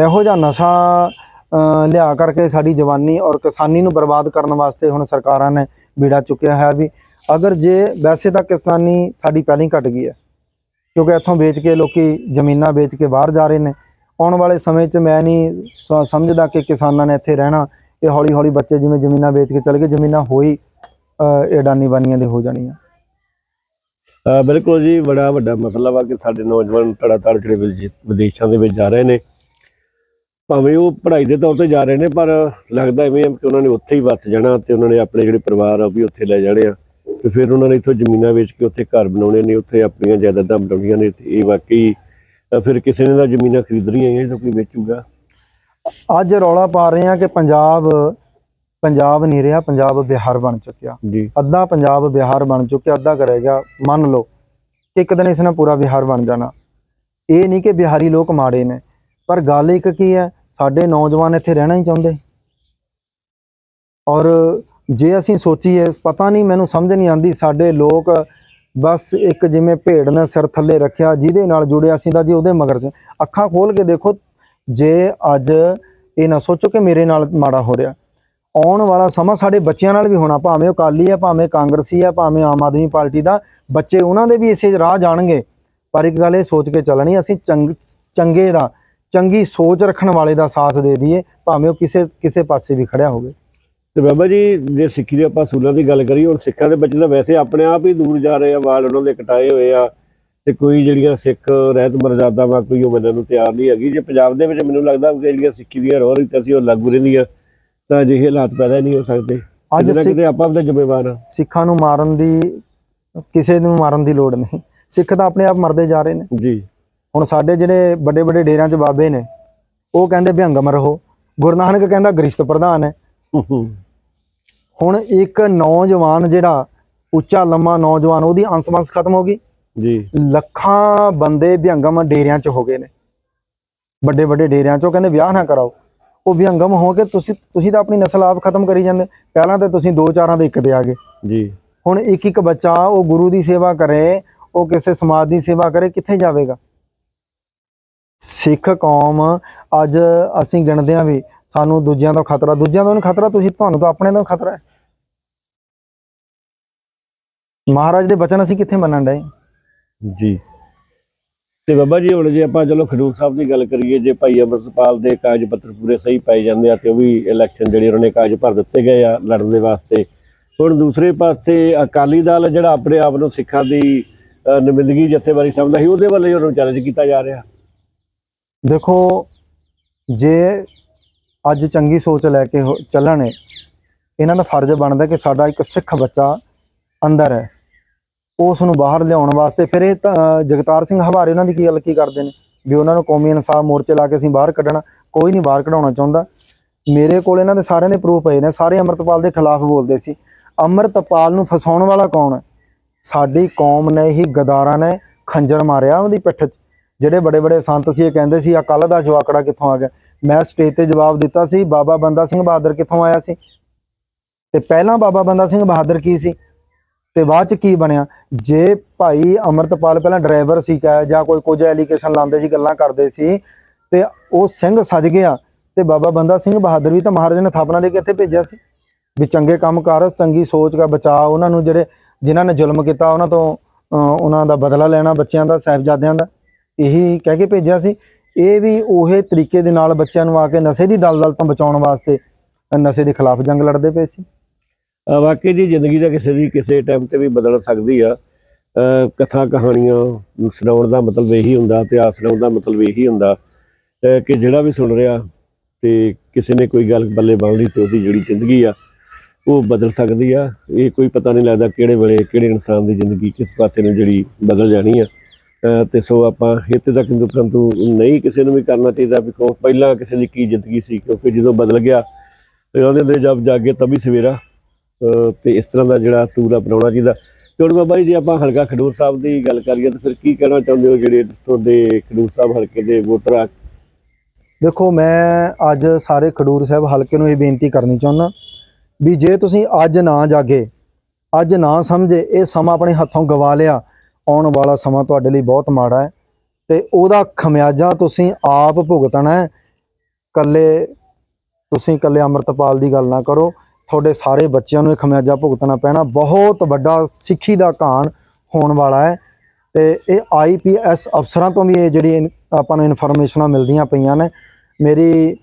ਇਹੋ ਜਿਹਾ ਨਸ਼ਾ ਲਿਆ ਕਰਕੇ ਸਾਡੀ ਜਵਾਨੀ ਔਰ ਕਿਸਾਨੀ ਨੂੰ ਬਰਬਾਦ ਕਰਨ ਵਾਸਤੇ ਹੁਣ ਸਰਕਾਰਾਂ ਨੇ ਬੀੜਾ ਚੁੱਕਿਆ ਹੈ ਵੀ ਅਗਰ ਜੇ ਵੈਸੇ ਤਾਂ ਕਿਸਾਨੀ ਸਾਡੀ ਪਹਿਲਾਂ ਹੀ ਘਟ ਗਈ ਹੈ ਕਿਉਂਕਿ ਇੱਥੋਂ ਵੇਚ ਕੇ ਲੋਕੀ ਜ਼ਮੀਨਾਂ ਵੇਚ ਕੇ ਬਾਹਰ ਜਾ ਰਹੇ ਨੇ। ਆਉਣ ਵਾਲੇ ਸਮੇਂ 'ਚ ਮੈਂ ਨਹੀਂ ਸ- ਸਮਝਦਾ ਕਿ ਕਿਸਾਨਾਂ ਨੇ ਇੱਥੇ ਰਹਿਣਾ ਇਹ ਹੌਲੀ ਹੌਲੀ ਬੱਚੇ ਜਿਵੇਂ ਜ਼ਮੀਨਾਂ ਵੇਚ ਕੇ ਚਲੇ ਗਏ ਜ਼ਮੀਨਾਂ ਹੋਈ ਅਹ, ਇਹ ਅਡਾਨੀ ਬਾਨੀਆਂ ਦੇ ਹੋ ਜਾਣੀਆਂ। ਬਿਲਕੁਲ ਜੀ ਬੜਾ ਵੱਡਾ ਮਸਲਾ ਵਾ ਕਿ ਸਾਡੇ ਨੌਜਵਾਨ ਤੜਾਤੜ ਜਿਹੜੇ ਵਿਦੇਸ਼ਾਂ ਦੇ ਵਿੱਚ ਜਾ ਰਹੇ ਨੇ ਭਾਵੇਂ ਉਹ ਪੜ੍ਹਾਈ ਦੇ ਤੌਰ ਤੇ ਜਾ ਰਹੇ ਨੇ ਪਰ ਲੱਗਦਾ ਐਵੇਂ ਆ ਕਿ ਉਹਨਾਂ ਨੇ ਉੱਥੇ ਹੀ ਵਸ ਜਾਣਾ ਤੇ ਉਹਨਾਂ ਨੇ ਆਪਣੇ ਜਿਹੜੇ ਪਰਿਵਾਰ ਆ ਉਹ ਵੀ ਉੱਥੇ ਲੈ ਜਾਣੇ ਆ। ਤੇ ਫਿਰ ਉਹਨਾਂ ਨੇ ਇੱਥੋਂ ਜ਼ਮੀਨਾਂ ਵੇਚ ਕੇ ਉੱਥੇ ਘਰ ਬਣਾਉਣੇ ਨੇ ਉੱਥੇ ਆਪਣੀਆਂ ਜਾਇਦਾਦਾਂ ਬਣਾਉਣੀਆਂ ਨੇ ਤੇ ਇਹ ਵਾਕਈ ਫਿਰ ਕਿਸੇ ਨੇ ਤਾਂ ਜ਼ਮੀਨਾਂ ਖਰੀਦ ਰਹੀਆਂ ਤਾਂ ਕੋਈ ਵੇਚੂਗਾ। ਅੱਜ ਰੌਲਾ ਪਾ ਰਹੇ ਆ ਕਿ ਪੰਜਾਬ ਪੰਜਾਬ ਨਹੀਂ ਰਿਹਾ ਪੰਜਾਬ ਬਿਹਾਰ ਬਣ ਚੁੱਕਿਆ। ਜੀ। ਅੱਧਾ ਪੰਜਾਬ ਬਿਹਾਰ ਬਣ ਚੁੱਕਿਆ ਅੱਧਾ ਕਰ ਰਹਿ ਗਿਆ ਮੰਨ ਲਓ ਕਿ ਇੱਕ ਦਿਨ ਇਸ ਨਾਲ ਪੂਰਾ ਬਿਹਾਰ ਬਣ ਜਾਣਾ। ਇਹ ਨਹੀਂ ਕਿ ਬਿਹਾਰੀ ਲੋਕ ਮਾੜੇ ਨੇ ਪਰ ਗੱਲ ਇੱਕ ਕੀ ਹੈ, ਸਾਡੇ ਨੌਜਵਾਨ ਇੱਥੇ ਰਹਿਣਾ ਹੀ ਚਾਹੁੰਦੇ। ਔਰ ਜੇ ਅਸੀਂ ਸੋਚੀਏ, ਪਤਾ ਨਹੀਂ, ਮੈਨੂੰ ਸਮਝ ਨਹੀਂ ਆਂਦੀ ਸਾਡੇ ਲੋਕ ਬਸ ਇੱਕ ਜਿਵੇਂ ਭੇਡ ਨੇ ਸਿਰ ਥੱਲੇ ਰੱਖਿਆ, ਜਿਹਦੇ ਨਾਲ ਜੁੜਿਆ ਸੀ ਤਾਂ ਜੀ ਉਹਦੇ ਮਗਰ ਅੱਖਾਂ ਖੋਲ ਕੇ ਦੇਖੋ, ਜੇ ਅੱਜ ਇਹ ਨਾ ਸੋਚੋ ਕਿ ਮੇਰੇ ਨਾਲ ਮਾੜਾ ਹੋ ਰਿਹਾ। ਆਉਣ ਵਾਲਾ ਸਮਾਂ ਸਾਡੇ ਬੱਚਿਆਂ ਨਾਲ ਵੀ ਹੋਣਾ, ਭਾਵੇਂ ਉਹ ਕਾਲੀ ਹੈ, ਭਾਵੇਂ ਕਾਂਗਰਸੀ ਹੈ, ਭਾਵੇਂ ਆਮ ਆਦਮੀ ਪਾਰਟੀ ਦਾ, ਬੱਚੇ ਉਹਨਾਂ ਦੇ ਵੀ ਇਸੇ ਰਾਹ ਜਾਣਗੇ। ਪਰ ਇੱਕ ਗੱਲ ਇਹ ਸੋਚ ਕੇ ਚੱਲਣੀ, ਅਸੀਂ ਚੰਗ ਚੰਗੇ ਦਾ ਚੰਗੀ ਸੋਚ ਰੱਖਣ ਵਾਲੇ ਦਾ ਸਾਥ ਦੇ ਦਈਏ ਭਾਵੇਂ ਉਹ ਕਿਸੇ ਕਿਸੇ ਪਾਸੇ ਵੀ ਖੜਿਆ ਹੋਵੇ। ਤੇ ਬਾਬਾ ਜੀ ਜੇ ਸਿੱਖੀ ਦੇ ਆਪਾਂ ਅਸੂਲਾਂ ਦੀ ਗੱਲ ਕਰੀਏ ਹੁਣ ਸਿੱਖਾਂ ਦੇ ਬੱਚੇ ਤਾਂ ਵੈਸੇ ਆਪਣੇ ਆਪ ਹੀ ਦੂਰ ਜਾ ਰਹੇ ਆ ਵਾਲ ਉਹਨਾਂ ਦੇ ਕਟਾਏ ਹੋਏ ਆ ਤੇ ਕੋਈ ਜਿਹੜੀਆਂ ਸਿੱਖ ਰਹਿਤ ਮਰਜ਼ਾਦਾ ਵਾ ਕੋਈ ਉਹ ਮੰਨਣ ਨੂੰ ਤਿਆਰ ਨਹੀਂ ਹੈਗੀ। ਜੇ ਪੰਜਾਬ ਦੇ ਵਿੱਚ ਮੈਨੂੰ ਲੱਗਦਾ ਕਿ ਜਿਹੜੀਆਂ ਸਿੱਖੀ ਦੀਆਂ ਰੋਹ ਰੀਤਾਂ ਸੀ ਉਹ ਲਾਗੂ ਰਹਿੰਦੀਆਂ ਤਾਂ ਅਜਿਹੇ ਹਾਲਾਤ ਪੈਦਾ ਨਹੀਂ ਹੋ ਸਕਦੇ। ਅੱਜ ਕਿਤੇ ਆਪਾਂ ਤਾਂ ਜ਼ਿੰਮੇਵਾਰ ਆ। ਸਿੱਖਾਂ ਨੂੰ ਮਾਰਨ ਦੀ ਕਿਸੇ ਨੂੰ ਮਾਰਨ ਦੀ ਲੋੜ ਨਹੀਂ। ਸਿੱਖ ਤਾਂ ਆਪਣੇ ਆਪ ਮਰਦੇ ਜਾ ਰਹੇ ਨੇ। ਜੀ। ਹੁਣ ਸਾਡੇ ਜਿਹੜੇ ਵੱਡੇ ਵੱਡੇ ਡੇਰਿਆਂ 'ਚ ਬਾਬੇ ਨੇ ਉਹ ਕਹਿੰਦੇ ਭਿਅੰਗਮ ਰਹੋ। ਗੁਰੂ ਨਾਨਕ ਕਹਿੰਦਾ ਗ੍ਰਸਤ ਪ੍ਰਧਾਨ ਹੈ। ਹੁਣ ਇੱਕ ਨੌਜਵਾਨ ਜਿਹੜਾ ਉੱਚਾ ਲੰਮਾ ਨੌਜਵਾਨ ਉਹਦੀ ਅੰਸ-ਬੰਸ ਖਤਮ ਹੋ ਗਈ। ਜੀ। ਲੱਖਾਂ ਬੰਦੇ ਵਿਹੰਗਮ ਡੇਰਿਆਂ 'ਚ ਹੋ ਗਏ ਨੇ। ਵੱਡੇ ਵੱਡੇ ਡੇਰਿਆਂ 'ਚ ਕਹਿੰਦੇ ਵਿਆਹ ਨਾ ਕਰਾਓ। ਉਹ ਵਿਹੰਗਮ ਹੋ ਕੇ ਤੁਸੀਂ ਤੁਸੀਂ ਤਾਂ ਆਪਣੀ ਨਸਲ ਆਪ ਖਤਮ ਕਰੀ ਜਾਂਦੇ। ਪਹਿਲਾਂ ਤਾਂ ਤੁਸੀਂ ਦੋ ਚਾਰਾਂ ਦੇ ਇੱਕ ਤੇ ਆ ਗਏ। ਜੀ। ਹੁਣ ਇੱਕ ਇੱਕ ਬੱਚਾ ਉਹ ਗੁਰੂ ਦੀ ਸੇਵਾ ਕਰੇ ਉਹ ਕਿਸੇ ਸਮਾਜ ਦੀ ਸੇਵਾ ਕਰੇ ਕਿੱਥੇ ਜਾਵੇਗਾ? ਸਿੱਖ ਕੌਮ ਅੱਜ ਅਸੀਂ ਗਿਣਦੇ ਹਾਂ ਵੀ ਸਾਨੂੰ ਦੂਜਿਆਂ ਤੋਂ ਖਤਰਾ ਦੂਜਿਆਂ ਦਾ ਨਹੀਂ ਖਤਰਾ ਤੁਸੀਂ ਤੁਹਾਨੂੰ ਤਾਂ ਆਪਣੇ ਤੋਂ ਖਤਰਾ ਹੈ। ਮਹਾਰਾਜ ਦੇ ਬਚਨ ਅਸੀਂ ਕਿੱਥੇ ਮੰਨਣ ਡਏ? ਜੀ। ਤੇ ਬਾਬਾ ਜੀ ਹੁਣ ਜੇ ਆਪਾਂ ਚਲੋ ਖਡੂਰ ਸਾਹਿਬ ਦੀ ਗੱਲ ਕਰੀਏ ਜੇ ਭਾਈ ਅਮਰਸਪਾਲ ਦੇ ਕਾਗਜ਼ ਪੱਤਰ ਪੂਰੇ ਸਹੀ ਪਾਏ ਜਾਂਦੇ ਆ ਤੇ ਉਹ ਵੀ ਇਲੈਕਸ਼ਨ ਜਿਹੜੇ ਉਹਨਾਂ ਨੇ ਕਾਗਜ਼ ਭਰ ਦਿੱਤੇ ਗਏ ਆ ਲੜਨ ਦੇ ਵਾਸਤੇ। ਹੁਣ ਦੂਸਰੇ ਪਾਸੇ ਅਕਾਲੀ ਦਲ ਜਿਹੜਾ ਆਪਣੇ ਆਪ ਨੂੰ ਸਿੱਖਾਂ ਦੀ ਅ, ਨੁਮਾਇੰਦਗੀ ਜਥੇਬਾਰੀ ਸਮਝਦਾ ਸੀ ਉਹਦੇ ਵੱਲੇ ਉਹਨੂੰ ਚੈਲੰਜ ਕੀਤਾ ਜਾ ਰਿਹਾ। ਦੇਖੋ, ਜੇ ਅੱਜ ਚੰਗੀ ਸੋਚ ਲੈ ਕੇ ਹੋ- ਚੱਲਣ ਇਹਨਾਂ ਦਾ ਫਰਜ਼ ਬਣਦਾ ਕਿ ਸਾਡਾ ਇੱਕ ਸਿੱਖ ਬੱਚਾ ਅੰਦਰ ਹੈ। ਉਸ ਨੂੰ ਬਾਹਰ ਲਿਆਉਣ ਵਾਸਤੇ ਫਿਰ ਇਹ ਤਾਂ ਜਗਤਾਰ ਸਿੰਘ ਹਵਾਰੇ ਉਹਨਾਂ ਦੀ ਕੀ ਗੱਲ ਕੀ ਕਰਦੇ ਨੇ? ਵੀ ਉਹਨਾਂ ਨੂੰ ਕੌਮੀ ਇਨਸਾਫ ਮੋਰਚੇ ਲਾ ਕੇ ਅਸੀਂ ਬਾਹਰ ਕੱਢਣਾ, ਕੋਈ ਨਹੀਂ ਬਾਹਰ ਕਢਾਉਣਾ ਚਾਹੁੰਦਾ। ਮੇਰੇ ਕੋਲ ਇਹਨਾਂ ਦੇ ਸਾਰਿਆਂ ਦੇ ਪ੍ਰੂਫ ਪਏ ਨੇ, ਸਾਰੇ ਅੰਮ੍ਰਿਤਪਾਲ ਦੇ ਖਿਲਾਫ ਬੋਲਦੇ ਸੀ। ਅੰਮ੍ਰਿਤਪਾਲ ਨੂੰ ਫਸਾਉਣ ਵਾਲਾ ਕੌਣ ਹੈ? ਸਾਡੀ ਕੌਮ ਨੇ ਹੀ ਗਦਾਰਾਂ ਨੇ ਖੰਜਰ ਮਾਰਿਆ ਉਹਦੀ ਪਿੱਠ 'ਚ। ਜਿਹੜੇ ਬੜੇ ਬੜੇ ਸੰਤ ਸੀ, ਇਹ ਕਹਿੰਦੇ ਸੀ ਆ ਕੱਲ ਦਾ ਜਵਾਕੜਾ ਕਿੱਥੋਂ ਆ ਗਿਆ? ਮੈਂ ਸਟੇਜ ਤੇ ਜਵਾਬ ਦਿੱਤਾ ਸੀ, ਬਾਬਾ ਬੰਦਾ ਸਿੰਘ ਬਹਾਦਰ ਕਿੱਥੋਂ ਆਇਆ ਸੀ? ਤੇ ਪਹਿਲਾਂ ਬਾਬਾ ਬੰਦਾ ਸਿੰਘ ਬਹਾਦਰ ਕੀ ਸੀ? ਤੇ ਬਾਅਦ ਚ ਕੀ ਬਣਿਆ? ਜੇ ਭਾਈ ਅਮਰਤਪਾਲ ਪਹਿਲਾਂ ਡਰਾਈਵਰ ਸੀ ਕਾ ਜਾਂ ਕੋਈ ਕੁਝ ਐਲੀਗੇਸ਼ਨ ਲਾਉਂਦੇ ਸੀ, ਗੱਲਾਂ ਕਰਦੇ ਸੀ, ਤੇ ਉਹ ਸਿੰਘ ਸੱਜ ਗਿਆ, ਤੇ ਬਾਬਾ ਬੰਦਾ ਸਿੰਘ ਬਹਾਦਰ ਵੀ ਤਾਂ ਮਹਾਰਾਜ ਨੇ ਥਾਪਣਾ ਦੇ ਕੇ ਇੱਥੇ ਭੇਜਿਆ ਸੀ। ਵੀ ਚੰਗੇ ਕੰਮ ਕਰ, ਚੰਗੀ ਸੋਚ ਦਾ ਬਚਾ ਉਹਨਾਂ ਨੂੰ ਜਿਹੜੇ, ਜਿਨ੍ਹਾਂ ਨੇ ਜ਼ੁਲਮ ਕੀਤਾ, ਉਹਨਾਂ ਤੋਂ ਉਹਨਾਂ ਦਾ ਬਦਲਾ ਲੈਣਾ, ਬੱਚਿਆਂ ਦਾ, ਸਾਹਿਬਜ਼ਾਦਿਆਂ ਦਾ। ਇਹੀ ਕਹਿ ਕੇ ਭੇਜਿਆ ਸੀ। ਇਹ ਵੀ ਉਹੇ ਤਰੀਕੇ ਦੇ ਨਾਲ ਬੱਚਿਆਂ ਨੂੰ ਆ ਕੇ ਨਸ਼ੇ ਦੀ ਦਲਦਲ ਤੋਂ ਬਚਾਉਣ ਵਾਸਤੇ ਨਸ਼ੇ ਦੇ ਖਿਲਾਫ ਜੰਗ ਲੜਦੇ ਪਏ ਸੀ। ਵਾਕਈ ਜੀ, ਜ਼ਿੰਦਗੀ ਦਾ ਕਿਸੇ ਦੀ ਕਿਸੇ ਟਾਈਮ ਤੇ ਵੀ ਬਦਲ ਸਕਦੀ ਆ। ਕਥਾ ਕਹਾਣੀਆਂ ਸੁਣਾਉਣ ਦਾ ਮਤਲਬ ਇਹੀ ਹੁੰਦਾ, ਇਤਿਹਾਸ ਸੁਣਾਉਣ ਦਾ ਮਤਲਬ ਇਹੀ ਹੁੰਦਾ ਕਿ ਜਿਹੜਾ ਵੀ ਸੁਣ ਰਿਹਾ ਤੇ ਕਿਸੇ ਨੇ ਕੋਈ ਗੱਲ ਬੱਲੇ ਬੰਨ ਲਈ ਤੇ ਉਹਦੀ ਜਿਹੜੀ ਜ਼ਿੰਦਗੀ ਆ, ਉਹ ਬਦਲ ਸਕਦੀ ਆ। ਇਹ ਕੋਈ ਪਤਾ ਨਹੀਂ ਲੱਗਦਾ ਕਿਹੜੇ ਵੇਲੇ ਕਿਹੜੇ ਇਨਸਾਨ ਦੀ ਜ਼ਿੰਦਗੀ ਕਿਸ ਪਾਸੇ ਨੂੰ ਜਿਹੜੀ ਬਦਲ ਜਾਣੀ ਆ। ਤੇ ਸੋ ਆਪਾਂ ਇੱਥੇ ਤੱਕ ਕਿੰਤੂ ਪਰੰਤੂ ਨਹੀਂ ਕਿਸੇ ਨੂੰ ਵੀ ਕਰਨਾ ਚਾਹੀਦਾ ਵੀ ਕੋ ਪਹਿਲਾਂ ਕਿਸੇ ਦੀ ਕੀ ਜ਼ਿੰਦਗੀ ਸੀ, ਕਿਉਂਕਿ ਜਦੋਂ ਬਦਲ ਗਿਆ ਤੇ ਉਹਦੇ ਅੰਦਰ ਜਦ ਜਾਗੇ ਤभी ਸਵੇਰਾ ਤੇ ਇਸ ਤਰ੍ਹਾਂ ਦਾ ਜਿਹੜਾ ਸੂਰ ਅਪਣਾਉਣਾ ਚਾਹੀਦਾ। ਤੇ ਹੁਣ ਬਾਬਾ ਜੀ, ਜੇ ਆਪਾਂ ਹਲਕਾ ਖਡੂਰ ਸਾਹਿਬ ਦੀ ਗੱਲ ਕਰੀਏ ਤਾਂ ਫਿਰ ਕੀ ਕਹਿਣਾ ਚਾਹੁੰਦੇ ਹੋ ਜਿਹੜੇ ਤੁਹਾਡੇ ਖਡੂਰ ਸਾਹਿਬ ਹਲਕੇ ਦੇ ਵੋਟਰ? ਆ ਦੇਖੋ, ਮੈਂ ਅੱਜ ਸਾਰੇ ਖਡੂਰ ਸਾਹਿਬ ਹਲਕੇ ਨੂੰ ਇਹ ਬੇਨਤੀ ਕਰਨੀ ਚਾਹੁੰਦਾ ਵੀ ਜੇ ਤੁਸੀਂ ਅੱਜ ਨਾ ਜਾਗੇ, ਅੱਜ ਨਾ ਸਮਝੇ, ਇਹ ਸਮਾਂ ਆਪਣੇ ਹੱਥੋਂ ਗਵਾ ਲਿਆ ਆਉਣ ਵਾਲਾ ਸਮਾਂ ਤੁਹਾਡੇ ਲਈ ਬਹੁਤ ਮਾੜਾ ਹੈ ਤੇ ਉਹਦਾ ਖਮਿਆਜਾ ਤੁਸੀਂ ਆਪ ਭੁਗਤਣਾ ਹੈ। ਕੱਲੇ ਤੁਸੀਂ ਕੱਲੇ ਅਮਰਤਪਾਲ ਦੀ ਗੱਲ ਨਾ ਕਰੋ, ਤੁਹਾਡੇ ਸਾਰੇ ਬੱਚਿਆਂ ਨੂੰ ਇਹ ਖਮਿਆਜਾ ਭੁਗਤਣਾ ਪੈਣਾ। ਬਹੁਤ ਵੱਡਾ ਸਿੱਖੀ ਦਾ ਘਾਣ ਹੋਣ ਵਾਲਾ ਹੈ ਤੇ ਇਹ ਆਈਪੀਐਸ ਅਫਸਰਾਂ ਤੋਂ ਵੀ ਇਹ ਜਿਹੜੀ ਆਪਾਂ ਨੂੰ ਇਨਫੋਰਮੇਸ਼ਨਾਂ ਮਿਲਦੀਆਂ ਪਈਆਂ ਨੇ। ਮੇਰੀ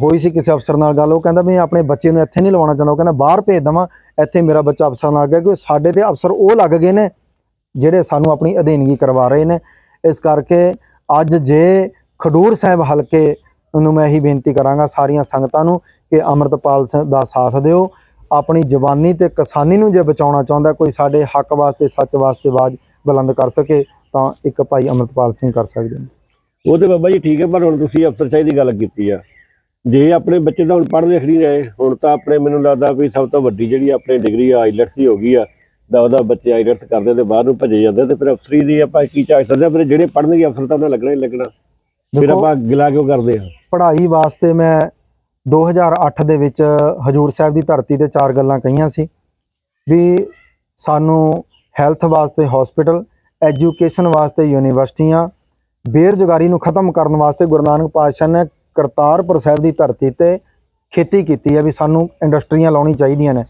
ਹੋਈ ਸੀ ਕਿਸੇ ਅਫਸਰ ਨਾਲ ਗੱਲ, ਉਹ ਕਹਿੰਦਾ ਵੀ ਆਪਣੇ ਬੱਚੇ ਨੂੰ ਇੱਥੇ ਨਹੀਂ ਲਵਾਉਣਾ ਚਾਹੁੰਦਾ। ਉਹ ਕਹਿੰਦਾ ਬਾਹਰ ਭੇਜ ਦਵਾਂ, ਇੱਥੇ ਮੇਰਾ ਬੱਚਾ ਅਫਸਰ ਨਾਲ ਲੱਗ ਗਿਆ ਕਿ ਸਾਡੇ ਤੇ ਅਫਸਰ ਉਹ ਲੱਗ ਗਏ ਨੇ। ਜਿਹੜੇ ਸਾਨੂੰ ਆਪਣੀ ਅਧੀਨਗੀ ਕਰਵਾ ਰਹੇ ਨੇ। ਇਸ ਕਰਕੇ ਅੱਜ ਜੇ ਖਡੂਰ ਸਾਹਿਬ ਹਲਕੇ ਨੂੰ ਮੈਂ ਇਹੀ ਬੇਨਤੀ ਕਰਾਂਗਾ ਸਾਰੀਆਂ ਸੰਗਤਾਂ ਨੂੰ ਕਿ ਅਮਰਤਪਾਲ ਸਿੰਘ ਦਾ ਸਾਥ ਦਿਓ। ਆਪਣੀ ਜਵਾਨੀ ਤੇ ਕਿਸਾਨੀ ਨੂੰ ਜੇ ਬਚਾਉਣਾ ਚਾਹੁੰਦਾ ਕੋਈ ਸਾਡੇ ਹੱਕ ਵਾਸਤੇ, ਸੱਚ ਵਾਸਤੇ ਆਵਾਜ਼ ਬੁਲੰਦ ਕਰ ਸਕੇ, ਤਾਂ ਇੱਕ ਭਾਈ ਅਮਰਤਪਾਲ ਸਿੰਘ ਕਰ ਸਕਦੇ ਨੇ। ਉਹ ਤੇ ਬਾਬਾ ਜੀ ਠੀਕ ਹੈ, ਪਰ ਹੁਣ ਤੁਸੀਂ ਅਫਸਰਸ਼ਾਹੀ ਦੀ ਗੱਲ ਕੀਤੀ ਆ। ਜੇ ਆਪਣੇ ਬੱਚੇ ਤਾਂ ਹੁਣ ਪੜ੍ਹ ਲਿਖ ਨਹੀਂ ਰਹੇ, ਹੁਣ ਤਾਂ ਆਪਣੇ ਮੈਨੂੰ ਲੱਗਦਾ ਵੀ ਸਭ ਤੋਂ ਵੱਡੀ ਜਿਹੜੀ ਆਪਣੇ ਡਿਗਰੀ ਆ ਆਈਲੈਟਸ ਹੀ ਹੋ ਗਈ ਆ ਦਾ ਉਹਦਾ ਬੱਚੇ ਆਈਲੈਟਸ ਕਰਦੇ ਤੇ ਬਾਹਰ ਨੂੰ ਭੱਜੇ ਜਾਂਦੇ ਤੇ ਫਿਰ ਅਫਸਰੀ ਦੀ ਆਪਾਂ ਕੀ ਚਾਹ ਸਕਦੇ ਆ? ਫਿਰ ਜਿਹੜੇ ਪੜ੍ਹਨਗੇ ਅਫਸਰ ਤਾਂ ਉਹਨਾਂ ਲੱਗਣਾ ਹੀ ਲੱਗਣਾ। ਫਿਰ ਆਪਾਂ ਗਿਲਾ ਕਿਉਂ ਕਰਦੇ ਆ? ਪੜ੍ਹਾਈ ਵਾਸਤੇ ਮੈਂ 2008 ਦੇ ਵਿੱਚ ਹਜੂਰ ਸਾਹਿਬ ਦੀ ਧਰਤੀ ਤੇ ਚਾਰ ਗੱਲਾਂ ਕਹੀਆਂ ਸੀ ਵੀ ਸਾਨੂੰ ਹੈਲਥ ਵਾਸਤੇ ਹਸਪੀਟਲ ਐਜੂਕੇਸ਼ਨ ਵਾਸਤੇ ਯੂਨੀਵਰਸਿਟੀਆਂ ਬੇਰੁਜ਼ਗਾਰੀ ਨੂੰ ਖਤਮ ਕਰਨ ਵਾਸਤੇ ਗੁਰੂ ਨਾਨਕ ਪਾਤਸ਼ਾਹ ਨੇ ਕਰਤਾਰਪੁਰ ਸਾਹਿਬ ਦੀ ਧਰਤੀ ਤੇ ਖੇਤੀ ਕੀਤੀ ਹੈ ਵੀ ਸਾਨੂੰ ਇੰਡਸਟਰੀਆਂ ਲਾਉਣੀ ਚਾਹੀਦੀਆਂ ਨੇ।